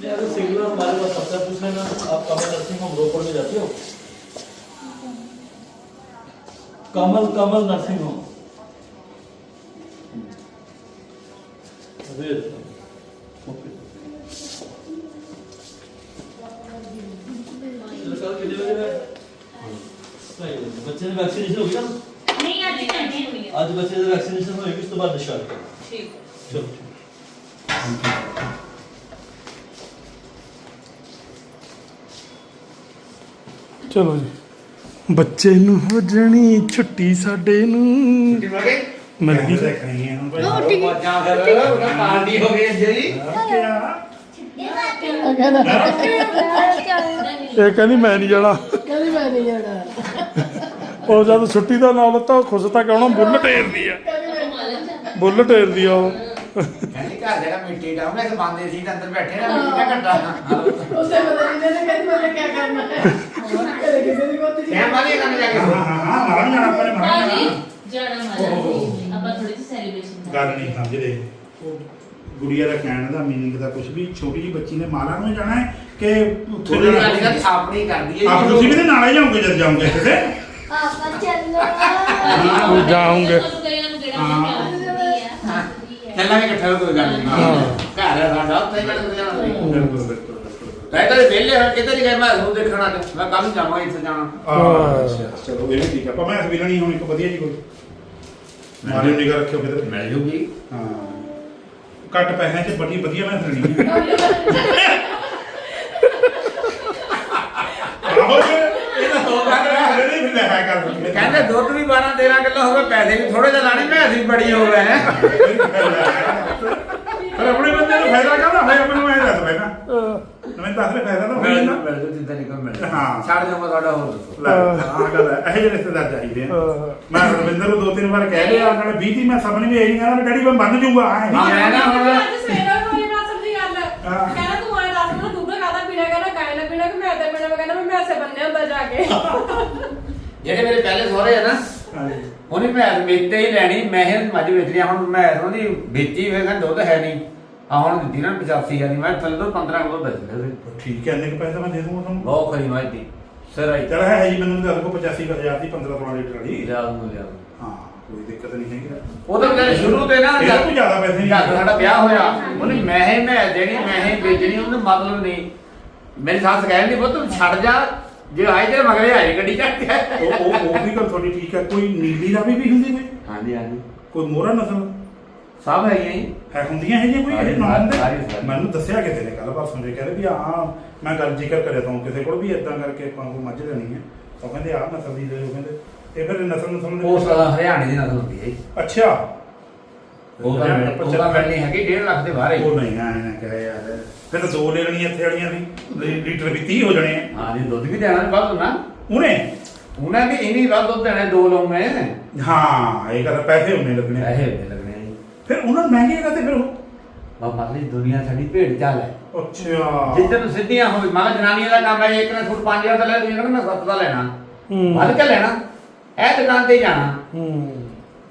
नहीं अगर सिंगुलर हमारे पास सबसे पूछ लेना आप कमल नर्सिंग होम रोपड़ में जाती हो कमल कमल नर्सिंग होम अबे, ओके। चलो, कल कितने बजे है? ढाई बजे। बच्चे ने वैक्सीनेशन होगी ना ਨਹੀਂ ਅੱਜ ਨਹੀਂ ਹੋਣੀ आज बच्चे ने वैक्सीनेशन होगी उसके बाद डिस्चार्ज करो ਠੀਕ चलो ਚਲੋ ਜੀ। ਬੱਚੇ ਨੂੰ ਹੋ ਜਣੀ ਛੁੱਟੀ ਸਾਡੇ ਨੂੰ। ਮਿਲ ਗਈ ਦੇਖਣੀ ਹੈ ਹੁਣ ਭਾਈ ਮੌਜਾਂ ਫਿਰ ਉਹਨਾਂ ਪਾਰਟੀ ਹੋ ਗਈ ਅੱਜ ਜੀ ਉਹ ਕਹਿੰਦਾ ਇਹ ਕਹਿੰਦੀ ਮੈਂ ਨਹੀਂ ਜਾਣਾ। ਕਹਿੰਦੀ ਮੈਂ ਨਹੀਂ ਜਾਣਾ ਉਹ ਜਦ ਛੁੱਟੀ ਦਾ ਨਾਮ ਲੱਤਾ ਉਹ ਖੁਸ਼ ਤਾਂ ਕਹਿਣਾ ਬੁੱਲ ਟੇਰਦੀ ਆ। ਬੁੱਲ ਟੇਰਦੀ ਆ ਉਹ। ਕਹਿੰਦੀ ਘਰ ਜਿਹੜਾ ਮਿੱਟੀ ਦਾ ਉਹਨੇ ਸਮਾਂਦੇ ਸੀ ਤਾਂ ਅੰਦਰ ਬੈਠੇ ਨਾ ਮਿੱਟੀ ਦਾ ਘੱਟਾ। ਉਸੇ ਪਤਾ ਨਹੀਂ ਇਹਨੇ ਕਹਿੰਦੀ ਮੈਂ ਕੀ ਕਰਨਾ ਹੈ? ਕਦੇ ਕਿਸੇ ਦੀ ਗੋਤੀ ਚ ਕਹਿਣ ਵਾਲੀ ਕੰਮ ਜਾ ਕੇ। ਹਾਂ ਹਾਂ ਹਾਂ ਮਾਰਨ ਜਾਣਾ ਆਪਾਂ ਨੇ ਮਾਰਨ ਹਾਂਜੀ ਜਾਣਾ ਜਾਣਾ ਮਾਰਾ ਆਪਾਂ ਥੋੜੀ ਜਿਹੀ ਸੈਲੀਬ੍ਰੇਸ਼ਨ ਗੱਲ ਨਹੀਂ ਸਮਝਦੇ ਉਹ ਗੁੜੀਆ ਦਾ ਕਹਿਣ ਦਾ ਮੀਨਿੰਗ ਦਾ ਕੁਝ ਵੀ ਛੋਟੀ ਜਿਹੀ ਬੱਚੀ ਨੇ ਮਾਲਾ ਨੂੰ ਜਾਣਾ ਹੈ ਕਿ ਉੱਥੇ ਥੋੜੀ ਜਾਣਾ ਗੱਲ ਦਾ ਆਪਣੀ ਕਰਦੀ ਹੈ। ਆਪ ਤੁਸੀਂ ਵੀ ਤੇ ਨਾਲ ਹੀ ਜਾਓਗੇ ਜਦ ਜਾਓਗੇ ਕਿਤੇ ਆਪਾਂ ਚੱਲੋ। ਨੂੰ ਜਿਹੜਾ ਹਾਂ। ਆ ਚੱਲਾਂਗੇ ਇਕੱਠੇ ਕੋਈ ਗੱਲ ਨਹੀਂ। ਹਾਂ। ਘਰ ਹੈ ਸਾਡਾ ਉੱਥੇ ਕਿਹੜਾ ਜਾਣਾ ਨਹੀਂ ਬਿਲਕੁਲ ਬਿਲਕੁਲ ਮੈਂ ਤਾਂ ਵਿਹਲੇ ਹੋ ਕਿੱਧਰ ਹੀ ਗਏ? ਮੈਂ ਤੁਹਾਨੂੰ ਦੇਖਣਾ ਤੇ ਮੈਂ ਕੱਲ ਜਾਵਾਂ ਇੱਥੇ ਜਾਣਾ। ਅੱਛਾ, ਚਲੋ ਇਹ ਵੀ ਠੀਕ ਆ। ਪਰ ਮੈਂ ਵੀ ਲੈਣੀ ਹੁਣ ਇੱਕ ਵਧੀਆ ਜੀ ਕੋਈ। ਮਾਰੀ ਨਿਗਾ ਰੱਖਿਓ ਕਿਤੇ ਮਿਲ ਜੂਗੀ। ਹਾਂ। ਘੱਟ ਪੈਸਿਆਂ 'ਚ ਬੜੀ ਵਧੀਆ ਮੈਂ ਹੈ ਆਹੋ। ਹੋ ਨਹੀਂ ਵੀ ਲੈ ਹੈ ਗੱਲ ਕਹਿੰਦੇ ਦੁੱਧ ਵੀ 12 13 ਕਿਲੋ ਹੋਵੇ ਪੈਸੇ ਵੀ ਥੋੜੇ ਜਿਹਾ ਲਾਣੇ ਮੈਂ ਅਸੀਂ ਬੜੀ ਹੋ ਗਏ ਹੈ। ਪਰ ਆਪਣੇ ਬੰਦੇ ਨੂੰ ਫਾਇਦਾ ਕਾਹਦਾ ਹੋਇਆ? ਮੈਨੂੰ ਐ ਦੱਸ ਪਹਿਲਾਂ। ਮੈਂ ਦੱਸ ਰਿਹਾ ਫਾਇਦਾ ਤਾਂ ਜਾਂਦਾ ਮਿਲ ਜੂ ਜਿੱਦਾਂ ਨਿਕਲ ਮਿਲ ਹਾਂ। ਛੱਡ ਜਾਵਾਂਗਾ ਤੁਹਾਡਾ ਹੋਰ ਦੱਸੋ। ਲੈ ਆਹ ਗੱਲ ਹੈ। ਇਹ ਜਿਹੇ ਰਿਸ਼ਤੇਦਾਰ ਚਾਹੀਦੇ ਆ। ਮੈਂ ਰਵਿੰਦਰ ਨੂੰ ਦੋ ਤਿੰਨ ਵਾਰ ਕਹਿ ਲਿਆ ਨਾਲੇ 20 ਦੀ ਮੈਂ ਸਭ ਨੇ ਵੀ ਇਹ ਨਹੀਂ ਕਹਿੰਦਾ ਡੈਡੀ ਮੈਂ ਮੰਨ ਜੂਗਾ ਹਾਂ, ਨਹੀਂ ਮੈਂ ਨਾ ਹੁਣ। ਕਹਿੰਦਾ ਤੂੰ ਆਏ ਦੱਸ ਮੈਨੂੰ ਦੁੱਧ ਕਾਦਾ ਪੀਣਾ? ਕਹਿੰਦਾ ਗਾਇ ਨਾ ਪੀਣਾ ਕਿ ਮੈਂ ਤੇ ਪੀਣਾ? ਮੈਂ ਕਹਿੰਦਾ ਮੈਂ ਮੈਸੇ ਬੰਨੇ ਹੁੰਦਾ ਜਾ ਕੇ। ਜਿਹੜੇ ਮੇਰੇ ਪਹਿਲੇ ਸਹੁਰੇ ਆ ਨਾ ਹਾਂਜੀ। ਉਹਨੇ ਮੈਂ ਵੇਚਤੇ ਹੀ ਲੈਣੀ ਮੈਂ ਇਹ ਮੱਝ ਵੇਚ ਲਿਆ ਹੁਣ ਮੈਂ ਉਹਦੀ ਵੇਚੀ ਵੇ ਕਹਿੰਦਾ ਦੁੱਧ ਹੈ ਨਹੀਂ। ਆ ਹੁਣ ਦਿੱਤੀ ਨਾ 85000 ਦੀ ਮੈਂ ਥੱਲੇ ਤੋਂ 15 ਕਿਲੋ ਬਚ ਗਿਆ ਠੀਕ ਹੈ ਇੰਨੇ ਕੁ ਪੈਸੇ ਮੈਂ ਦੇ ਦੂੰਗਾ ਤੁਹਾਨੂੰ। ਬਹੁਤ ਖਰੀ ਮੱਝ ਦੀ ਸਿਰ ਆਈ। ਚਲ ਹੈ ਜੀ ਮੈਨੂੰ ਦੱਸ ਕੋ 85000 ਦੀ 15 16 ਲੀਟਰ ਵਾਲੀ। ਲਿਆ ਦੂੰ ਲਿਆ ਦੂੰ। ਹਾਂ ਕੋਈ ਦਿੱਕਤ ਨਹੀਂ ਹੈਗੀ। ਉਹ ਤਾਂ ਕਹਿੰਦੇ ਸ਼ੁਰੂ ਤੇ ਨਾ ਇਹਦਾ ਕੋਈ ਜ਼ਿਆਦਾ ਪੈਸੇ ਨਹੀਂ ਜਦ ਸਾਡਾ ਵਿਆਹ ਹੋਇਆ ਉਹਨੇ ਮੈਂ ਹੀ ਮੈਂ ਦੇਣੀ ਮੈਂ ਹੀ ਵੇਚਣੀ ਉਹਨੂੰ ਮਤਲਬ ਨਹੀਂ। ਮੇਰੀ ਸੱਸ ਕਹਿੰਦੀ ਪੁੱਤ ਤੂੰ ਛੱਡ ਜਾ ਜੇ ਆਏ ਤੇ ਮਗਰੇ ਆਏ ਗੱਡੀ ਚੱਕ ਕੇ। ਉਹ ਉਹ ਉਹ ਵੀ ਗੱਲ ਤੁਹਾਡੀ ਠੀਕ ਹੈ। ਕੋਈ ਨੀਲੀ ਰਾਵੀ ਵੀ ਹੁੰਦੀ ਕੋਈ? ਹਾਂਜੀ ਹਾਂਜੀ। ਕੋਈ ਮੋਹਰਾ ਨਸਲ? ਸਭ ਹੈਗੀਆਂ ਜੀ। ਹੈ ਹੁੰਦੀਆਂ ਹੈਗੀਆਂ ਕੋਈ ਇਹ ਨਾਮ ਦੇ ਸਾਰੀ- ਸਾਰੀ। ਮੈਨੂੰ ਦੱਸਿਆ ਕਿਸੇ ਨੇ ਕੱਲ ਪਰਸੋਂ ਦੇ ਕਹਿੰਦੇ ਵੀ ਆ ਮੈਂ ਗੱਲ ਜ਼ਿਕਰ ਕਰਿਆ ਤਾਂ ਕਿਸੇ ਕੋਲ ਵੀ ਇਦਾਂ ਕਰਕੇ ਆਪਾਂ ਨੂੰ ਮੱਝ ਲੈਣੀ ਹੈ। ਉਹ ਕਹਿੰਦੇ ਆਹ ਨਸਲ ਦੀ ਲੈ ਲਓ ਕਹਿੰਦੇ। ਇਹ ਫਿਰ ਨਸਲ ਨਸਲ ਉਸ ਹਰਿਆਣੇ ਦੀ ਨਸਲ ਹੁੰਦੀ ਹੈ ਜੀ। ਅੱਛਾ। ਉਹ ਤਾਂ ਉਹ ਤਾਂ ਮਿਲਣੀ ਹੈਗੀ 1.5 ਲੱਖ ਦੇ ਬਾਹਰ ਉਹ ਨਹੀਂ ਆਏ ਨਾ ਕਹੇ ਯਾਰ। ਫਿਰ ਤਾਂ ਦੋ ਲੈ ਲੈਣੀਆਂ ਇੱਥੇ ਵਾਲੀਆਂ ਦੀ ਲੀ- ਲੀਟਰ ਵੀ 30 ਹੋ ਜਾਣੇ ਆ। ਹਾਂ ਜੀ ਦੁੱਧ ਵੀ ਦੇਣਾ ਨੀ ਵੱਧ ਨਾ। ਉਹਨੇ? ਉਹਨਾਂ ਵੀ ਇਨੀ ਵੱਧ ਦੁੱਧ ਦੇਣੇ ਦੋ ਲਊਂਗੇ ਹਾਂ ਇਹ ਗੱਲ ਪੈਸੇ ਉਹਨੇ ਲੱਗਣੇ। ਪੈਸੇ ਦੇ ਲੱਗਣੇ ਆ ਜੀ। ਫਿਰ ਉਹਨਾਂ ਨੂੰ ਮਹਿੰਗੇ ਕਰਦੇ ਫਿਰ ਉਹ? ਬਾਬਾ ਜੀ ਦੁਨੀਆ ਸਾਡੀ ਭੇਡ ਚਾਲ ਹੈ। ਅੱਛਾ। ਜਿੱਦਨ ਸਿੱਧੀਆਂ ਹੋਵੇ ਮਾਂ ਜਨਾਨੀਆਂ ਦਾ ਕੰਮ ਹੈ ਇੱਕ ਨੇ ਸੂਟ 5000 ਦਾ ਲੈ ਦੂਜੀ ਕਹਿੰਦਾ ਮੈਂ 7 ਦਾ ਲੈਣਾ। ਹੂੰ। ਵੱਧ ਕੇ ਲੈਣਾ। ਇਹ ਦੁਕਾਨ ਤੇ ਹੀ ਜਾਣਾ। ਹੂੰ।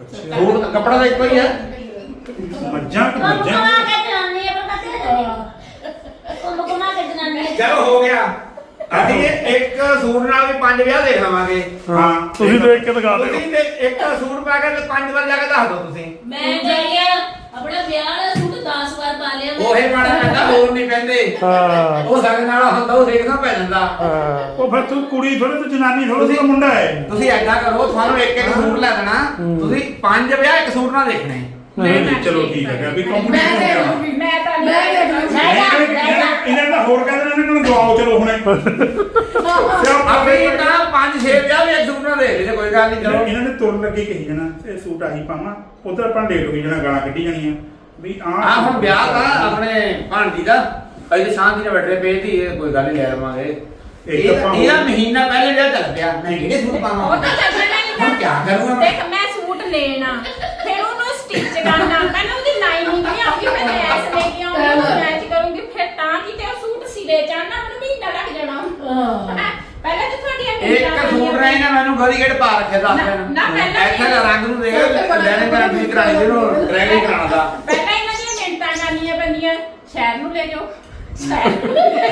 ਅੱਛਾ। ਸੂਟ ਦਾ ਕੱਪੜਾ ਤਾਂ ਇੱਕੋ ਹੀ ਹੈ। ਮੱਝਾਂ ਕਿ ਕੰਮ ਮੱਝਾਂ ਕਮਾ ਕੇ ਜਨਾਨੀ ਆ ਪਰ ਕਦੇ ਕੇ ਜਨਾਨੀ ਆ ਚਲੋ ਹੋ ਗਿਆ। ਅਸੀਂ ਇੱਕ ਸੂਟ ਨਾਲ ਵੀ ਪੰਜ ਵਿਆਹ ਦੇਖ ਲਵਾਂਗੇ ਹਾਂ ਤੁਸੀਂ ਦੇਖ ਕੇ ਦਿਖਾ ਦਿਓ। ਤੁਸੀਂ ਤੇ ਇੱਕ ਸੂਟ ਪਾ ਕੇ ਤੇ ਪੰਜ ਵਾਰ ਜਾ ਕੇ ਦੱਸ ਦਿਓ ਤੁਸੀਂ। ਮੈਂ ਜਾਈਆ ਆਪਣਾ ਵਿਆਹ ਵਾਲਾ ਸੂਟ 10 ਵਾਰ ਪਾ ਲਿਆ ਮੈਂ। ਉਹੇ ਮਾੜਾ ਪੈਂਦਾ ਹੋਰ ਨਹੀਂ ਪੈਂਦੇ। ਹਾਂ। ਉਹ ਸਾਡੇ ਨਾਲ ਹੁੰਦਾ ਉਹ ਦੇਖਦਾ ਪੈ ਜਾਂਦਾ। ਹਾਂ। ਉਹ ਫਿਰ ਤੂੰ ਕੁੜੀ ਥੋੜੇ ਤੂੰ ਜਨਾਨੀ ਥੋੜਾ ਤੂੰ ਮੁੰਡਾ ਹੈ। ਤੁਸੀਂ ਐਦਾਂ ਕਰੋ ਤੁਹਾਨੂੰ ਇੱਕ ਇੱਕ ਸੂਟ ਲੈ ਦੇਣਾ। ਤੁਸੀਂ ਪੰਜ ਵਿਆਹ ਇੱਕ ਸੂਟ ਨਾਲ ਦੇਖਣੇ। ਨਹੀਂ ਨਹੀਂ ਚਲੋ ਠੀਕ ਹੈ ਵੀ ਕੰਪਨੀ ਹੋ ਗਿਆ ਮੈਂ ਤਾਂ ਲੂੰਗੀ ਮੈਂ ਮੈਂ ਜਾ ਇਹਨਾਂ ਦਾ ਹੋਰ ਕਹਿੰਦੇ ਨੇ ਇਹਨਾਂ ਨੂੰ ਦਵਾਓ ਚਲੋ ਹੁਣੇ। ਆਪੇ ਤਾਂ ਪੰਜ ਛੇ ਵਿਆਹ ਵੀ ਇੱਕ ਨਾਲ ਦੇਖ ਲਈ ਕੋਈ ਗੱਲ ਨਹੀਂ ਚਲੋ। ਇਹਨਾਂ ਨੇ ਤੁਰਨ ਲੱਗੇ ਕਹੀ ਜਾਣਾ ਇਹ ਸੂਟ ਆਹੀ ਪਾਵਾਂ ਉਧਰ ਆਪਾਂ ਲੇਟ ਹੋਈ ਜਾਣਾ ਗਾਲਾਂ ਕੱਢੀ ਜਾਣੀਆਂ। ਵੀ ਆ ਆ ਹੁਣ ਵਿਆਹ ਤਾਂ ਆਪਣੇ ਭਾਂਜੀ ਦਾ ਅਜੇ ਸ਼ਾਂਤੀ ਨਾਲ ਬੈਠੇ ਪਏ ਸੀ ਇਹ ਕੋਈ ਗੱਲ ਨਹੀਂ ਲੈ ਲਵਾਂਗੇ ਇੱਕ ਇਹ ਇਹਦਾ ਮਹੀਨਾ ਪਹਿਲੇ ਵਿਆਹ ਚੱਲ ਪਿਆ ਮੈਂ ਕਿਹੜੇ ਸੂਟ ਉਹ ਪਾਵਾਂ ਤਾਂ ਚੱਲਣਾ ਨਹੀਂ ਹੁਣ ਕਿਆ ਕਰੂੰਗਾ ਮੈਂ? ਦੇਖ ਮੈਂ ਨਾ ਗਦੀ ਗੇੜ ਪਾ ਰੱਖਿਆ ਦੱਸ ਨਾ- ਨਾ ਪਹਿਲਾਂ ਇੱਥੇ ਦਾ ਰੰਗ ਨੂੰ ਦੇਖ ਲੈਣੇ ਕਰਾਂ ਤੁਸੀਂ ਕਰਾਣੀ ਜਿਹਨੂੰ ਡਰਾਈਵਿੰਗ ਕਰਾਉਣਾ ਦਾ। ਪਹਿਲਾਂ ਇਹਨਾਂ ਦੀਆਂ ਮਿੰਟਾਂ ਕਰਨੀਆਂ ਪੈਂਦੀਆਂ ਸ਼ਹਿਰ ਨੂੰ ਲੈ ਜਾਓ। ਸ਼ਹਿਰ ਨੂੰ ਲੈ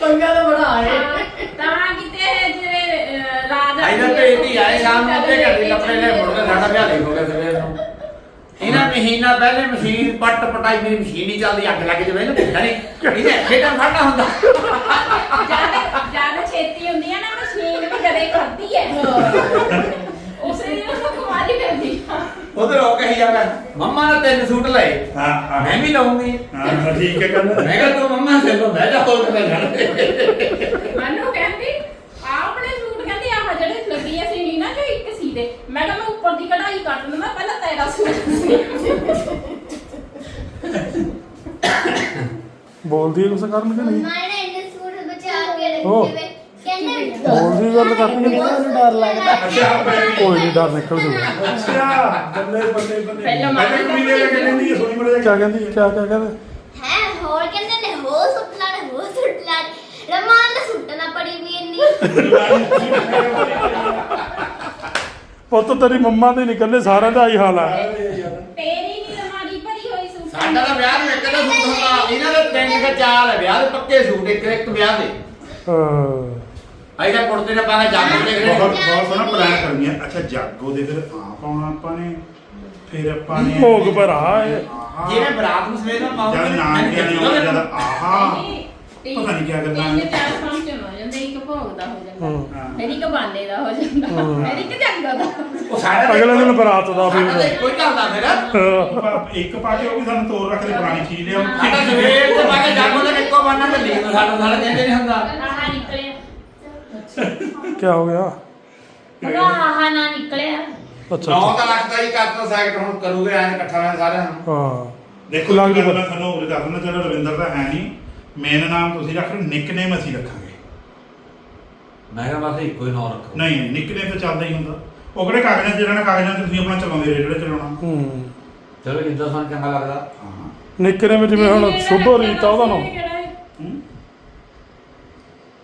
ਪੰਗਾ ਤਾਂ ਬੜਾ ਆਏ ਜਾਓ। ਤਾਂ ਕਿਤੇ ਜਿਹੜੇ ਰਾਜ ਆਈਦਾ ਭੇਜਦੀ ਆਏ ਸ਼ਾਮ ਨੂੰ ਅੱਧੇ ਘੰਟੇ ਕੱਪੜੇ ਲੈ ਮੁੜ ਕੇ ਸਾਡਾ ਵਿਆਹ ਹੋ ਗਿਆ ਸਵੇਰ ਨੂੰ। ਇਹਨਾਂ ਮਹੀਨਾ ਪਹਿਲੇ ਮਸ਼ੀਨ ਪੱਟ ਪਟਾਈ ਮੇਰੀ ਮਸ਼ੀਨ ਨਹੀਂ ਚੱਲਦੀ ਅੱਗ ਲੱਗ ਜਾਵੇ ਭੁੱਖਾ ਨਹੀਂ ਇਹਦੇ ਖੇਡਾਂ ਫੜਨਾ ਹੁੰਦਾ। ਜਦ ਜਦ ਛੇਤੀ ਹੁੰਦੀ ਹੈ ਨਾ ਮਸ਼ੀਨ ਵੀ ਕਦੇ ਕਰਦੀ ਹੈ ਉਸੇ ਦਿਨ ਉਹ ਕੁਮਾਰੀ ਕਰਦੀ ਆ। ਉਧਰ ਉਹ ਕਹੀ ਜਾਂਦਾ ਮੰਮਾ ਨੇ ਤਿੰਨ ਸੂਟ ਲਏ ਹਾਂ ਹਾਂ। ਮੈਂ ਵੀ ਲਵਾਂਗੀ ਹਾਂ ਠੀਕ ਹੈ ਗੱਲ ਮੈਂ ਕਿਹਾ ਤੂੰ ਮੰਮਾ ਸੇ ਲੋ ਮੈਂ ਜਾ ਹੋਰ ਕਿਤੇ ਛੱਡ ਦੇ ਮੈਨੂੰ ਕਹਿੰਦੀ ਆ ਆਪਣੇ ਸੂਟ ਕਹਿੰਦੀ ਆਹ ਜਿਹੜੇ ਲੱਗੀ ਅਸੀਂ ਨਹੀਂ ਨਾ ਜੋ ਇੱਕ ਸੀ ਦੇ ਮੈਂ ਕਿਹਾ ਮੈਂ ਉੱਪਰ ਦੀ ਕਢਾਈ ਕੱਟ ਸੂਟ ਸੀ ਬੋਲਦੀ ਹੈ ਕੁਛ ਕਰਨ ਕਿ ਨਹੀਂ ਮਾਰੇ ਨੇ ਸੂਟ ਬਚਾ ਕੇ ਓ। ਰੱਖੇ ਵੇ। ਕਹਿੰਦੇ ਬੋਲਦੀ ਗੱਲ ਕਰਦੀ ਹੈ ਮੈਨੂੰ ਡਰ ਲੱਗਦਾ। ਅੱਛਾ ਕੋਈ ਨਹੀਂ ਡਰ ਨਿਕਲ ਜੂਗਾ ਅੱਛਾ ਬੱਲੇ ਬੱਲੇ ਬੱਲੇ। ਪਹਿਲਾਂ ਮੈਂ ਮਾਂ ਵੀ ਲੈ ਕੇ ਕਹਿੰਦੀ ਸੋਣੀ ਮੜੇ ਕਿਆ ਕਹਿੰਦੀ ਕਿਆ ਕਿਆ ਕਹਿੰਦੇ? ਹੈ ਹੋਰ ਕਹਿੰਦੇ ਨੇ ਹੋ ਸੁੱਟ ਲਾਣੇ ਹੋ ਸੁੱਟ ਲਾਣੇ ਰਮਾਨ ਦਾ ਸੁੱਟ ਨਾ ਪੜੀ ਵੀ ਇੰਨੀ। ਪੁੱਤ ਤੇਰੀ ਮੰਮਾ ਦੇ ਨਿਕਲੇ ਸਾਰਿਆਂ ਦਾ ਆਹੀ ਹਾਲ ਆ। ਤੇਰੀ ਨਹੀਂ ਅਲਮਾਰੀ ਭਰੀ ਹੋਈ ਸੂਟ। ਸਾਡਾ ਤਾਂ ਵਿਆਹ ਨੂੰ ਇੱਕ ਦਾ ਸੂਟ ਹੁੰਦਾ। ਇਹਨਾਂ ਦੇ ਤਿੰਨ ਕੇ ਚਾਰ ਹੈ ਵਿਆਹ ਦੇ ਪੱਕੇ ਸੂਟ ਇੱਕ ਇੱਕ ਵਿਆਹ ਦੇ। ਹਾਂ। ਆਈਦਾ ਕੁੜਤੇ ਨੇ ਪਾ ਕੇ ਜਾਗੋ ਦੇਖ ਰਹੇ ਬਹੁਤ ਬਹੁਤ ਸੋਹਣਾ ਪਲਾਨ ਕਰਨੀ ਹੈ ਅੱਛਾ ਜਾਗੋ ਦੇ ਫਿਰ ਆ ਪਾਉਣਾ ਆਪਾਂ ਨੇ ਫਿਰ ਆਪਾਂ ਨੇ ਭੋਗ ਆ ਇਹ। ਆਹਾ। ਜਿਵੇਂ ਬਰਾਤ ਨੂੰ ਸਵੇਰ ਨੂੰ ਪਾਉਂਦੇ ਜਦ ਨਹੀਂ ਆਹਾ। ਨਹੀਂ, ਪਤਾ ਨਹੀਂ ਕਿਆ ਗੱਲਾਂ ਤਿੰਨ ਨੇ। ਚਾਰ ਫੰਕਸ਼ਨ ਹੋ ਇੱਕ ਭੋਗ ਦਾ ਹੋ ਜਾਂਦਾ। ਹੂੰ। ਹਾਂ। ਫਿਰ ਇੱਕ ਬਾਲੇ ਦਾ ਹੋ ਜਾਂਦਾ। ਫਿਰ ਇੱਕ ਜੰਗਾ ਦਾ ਉਹ ਸਾਡੇ ਅਗਲੇ ਦਿਨ ਬਰਾਤ ਦਾ ਵੀ ਸਾਡਾ ਤਾਂ ਇੱਕੋ ਹੀ ਚੱਲਦਾ ਫਿਰ। ਇੱਕ ਪਾ- ਇੱਕ ਪਾ ਕੇ ਉਹ ਵੀ ਸਾਨੂੰ ਤੋੜ ਰੱਖਦੇ ਪੁਰਾਣੀ ਚੀਜ਼ ਲਿਆ ਸਾਡਾ ਸਵੇਰ ਤੇ ਪਾ ਕੇ ਜਾਗੋ ਦੇ ਇੱਕੋ ਬੰਨਾ ਤੇ ਲੀਕ ਸਾਡਾ ਸਾਡਾ ਕਹਿੰਦੇ ਨਹੀਂ ਹੁੰਦਾ। ਆਹ ਨਿਕਲਿਆ। ਕਿਆ ਹੋ ਗਿਆ? ਉਹਦਾ ਆਹ ਨਾ ਨਿਕਲਿਆ। ਅੱਛਾ ਨੌ ਅੱਛਾ। ਤਾਂ ਲੱਖ ਦਾ ਹੀ ਕਰਤਾ ਸੈਕਟ ਹੁਣ ਕਰੂਗੇ ਐਂ ਇਕੱਠਾ ਹੋਇਆ ਸਾਰਿਆਂ ਨੂੰ। ਹਾਂ। ਦੇਖੋ ਲੱਗ ਲੱਗ ਜੂ ਮੈਂ ਤੁਹਾਨੂੰ ਉਹ ਦੱਸ ਦਿੰਦਾ ਚਲੋ ਰਵਿੰਦਰ ਤਾਂ ਹੈ ਨਹੀਂ ਮੇਨ ਨਾਮ ਤੁਸੀਂ ਰੱਖ ਲਓ ਨਿਕਨੇਮ ਅਸੀਂ ਰੱਖਾਂਗੇ। ਮੈਂ ਕਿਹਾ ਬਸ ਇੱਕੋ ਹੀ ਨਾਂ ਰੱਖੋ। ਨਹੀਂ ਨਿਕਨੇਮ ਤਾਂ ਚੱਲਦਾ ਹੀ ਹੁੰਦਾ। ਉਹ ਕਿਹੜੇ ਕਾਗਜ਼ਾਂ 'ਚ ਜਿਹੜਾ ਕਾਗਜ਼ਾਂ 'ਚ ਤੁਸੀਂ ਆਪਣਾ ਚਲਾਉਂਦੇ ਰਹੇ ਜਿਹੜੇ ਚਲਾਉਣਾ। ਹੂੰ। ਚਲੋ ਜਿੱਦਾਂ ਸਾਨੂੰ ਚੰਗਾ ਲੱਗਦਾ। ਹਾਂ। ਨਿੱਕਰੇ ਵਿੱਚ ਜਿਵੇਂ ਹੁਣ ਸ਼ੁਭੋ ਰੀਤ ਆ ਉਹਦਾ ਨਾਮ। ਹੂੰ।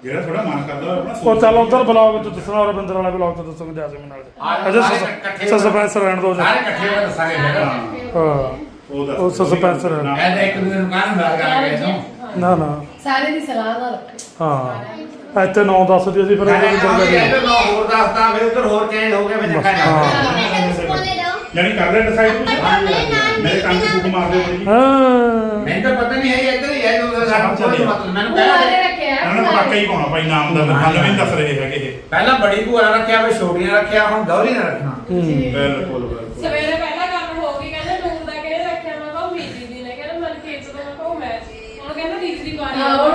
ਜਿਹੜਾ ਥੋੜਾ ਮਨ ਕਰਦਾ ਉਹ ਆਪਣਾ ਉਹ ਚੱਲ ਉਧਰ ਬਲੌਗ ਚ ਦੱਸਣਾ ਰਵਿੰਦਰ ਵਾਲੇ ਬਲੌਗ ਚ ਦੱਸੋਗੇ ਜਾਸਮੀਨ ਨਾਲ ਅਜੇ ਸਸਪੈਂਸ ਰਹਿਣ ਦੋ ਸਾਰੇ ਇਕੱਠੇ ਹੋ ਕੇ ਦੱਸਾਂਗੇ ਫਿਰ। ਹਾਂ। ਉਹ ਦੱਸ ਉਹ suspense ਰਹਿਣਾ। ਨਾ- ਐ ਤਾਂ ਇੱਕ ਦੂਜੇ ਨੂੰ ਕਾਹਨ ਕਰਕੇ ਇਹਨੂੰ। ਨਾ ਨਾ। ਸਾਰੇ ਦੀ ਸਲਾਹ ਨਾਲ ਰੱਖੇ ਹਾਂ। ਇੱਥੇ 9 10 ਦੀ ਅਸੀਂ ਫਿਰ ਫਿਰ ਉਹਦੇ ਉੱਪਰ ਕਰੀ ਇੱਧਰ ਨਾ ਹੋਰ ਦੱਸਦਾ ਫਿਰ ਉੱਧਰ ਹੋਰ ਚੇਂਜ ਹੋ ਗਿਆ ਦੇਖਾ ਹਾਂ। ਯਾਨੀ ਕਰ ਲੈ ਡਿਸਾਈਡ ਤੁਸੀਂ? ਮੇਰੇ ਕੰਨ ਤੇ ਫੂਕ ਮਾਰ ਦਿਓ ਜੀ ਹਾਂ। ਮੈਨੂੰ ਤਾਂ ਪਤਾ ਨਹੀਂ ਹੈ ਇੱਧਰ ਹੀ ਹੈ ਜੋ ਸਾਡਾ ਕੋਈ ਮਤਲਬ ਮੈਨੂੰ ਰੱਖਿਆ ਇਹਨਾਂ ਨੇ ਪਟਾਕਾ ਹੀ ਪਾਉਣਾ ਭਾਈ ਨਾਮ ਦਾ ਮੈਨੂੰ ਵੀ ਦੱਸ ਰਹੇ ਹੈਗੇ ਇਹ। ਪਹਿਲਾਂ ਬੜੀ ਭੂਆ ਰੱਖਿਆ ਫਿਰ ਛੋਟੀ ਰੱਖਿਆ ਹੁਣ ਗੌਰੀ ਨੇ ਰੱਖਣਾ। ਬਿਲਕੁਲ ਬਿਲਕੁਲ। ਸਵੇਰੇ ਪਹਿਲਾਂ ਕੰਮ ਹੋ ਗਈ ਕਹਿੰਦੇ ਨੂਨ ਦਾ ਕਿਹੜੇ ਰੱਖਿਆ? ਮੈਂ ਕਿਹਾ ਉਹ ਮੀਜੀ ਦੀ ਨੇ ਕਹਿੰਦਾ ਮਨ ਖੇਤ ਤੋਂ ਮੈਂ ਕਿਹਾ ਉਹ ਮੈਂ ਹੁਣ ਕਹਿੰਦਾ ਤੀਸਰੀ ਵਾਰੀ ਹਾਂ ਉਹ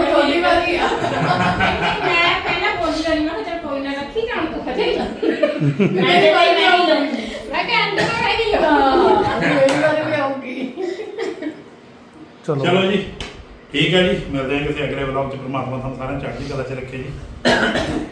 ਮੈਂ ਪਹਿਲਾਂ ਪੁੱਛ ਰਹੀ ਮੈਂ ਕਿਹਾ ਚੱਲ। ਕੋਈ ਨਾ ਰੱਖੀ ਜਾਣ ਤੂੰ ਖਜੇ ਮੈਂ ਤੇ ਕੋਈ ਨਹੀਂ ਲਊਂਗੀ ਮੈਂ ਕਿਹਾ ਅੰਦਰ ਮੈਂ ਹੀ ਹਾਂ ਮੇਰੀ ਵਾਰੀ ਵੀ ਆਉਂਗੀ ਚਲੋ ਚਲੋ ਜੀ, ਠੀਕ ਹੈ ਜੀ। ਮਿਲਦੇ ਹਾਂ ਕਿਸੇ ਅਗਲੇ ਵਲੌਗ 'ਚ। ਪ੍ਰਮਾਤਮਾ ਤੁਹਾਨੂੰ ਸਾਰਿਆਂ ਨੂੰ ਚੜ੍ਹਦੀ ਕਲਾ 'ਚ ਰੱਖੇ ਜੀ।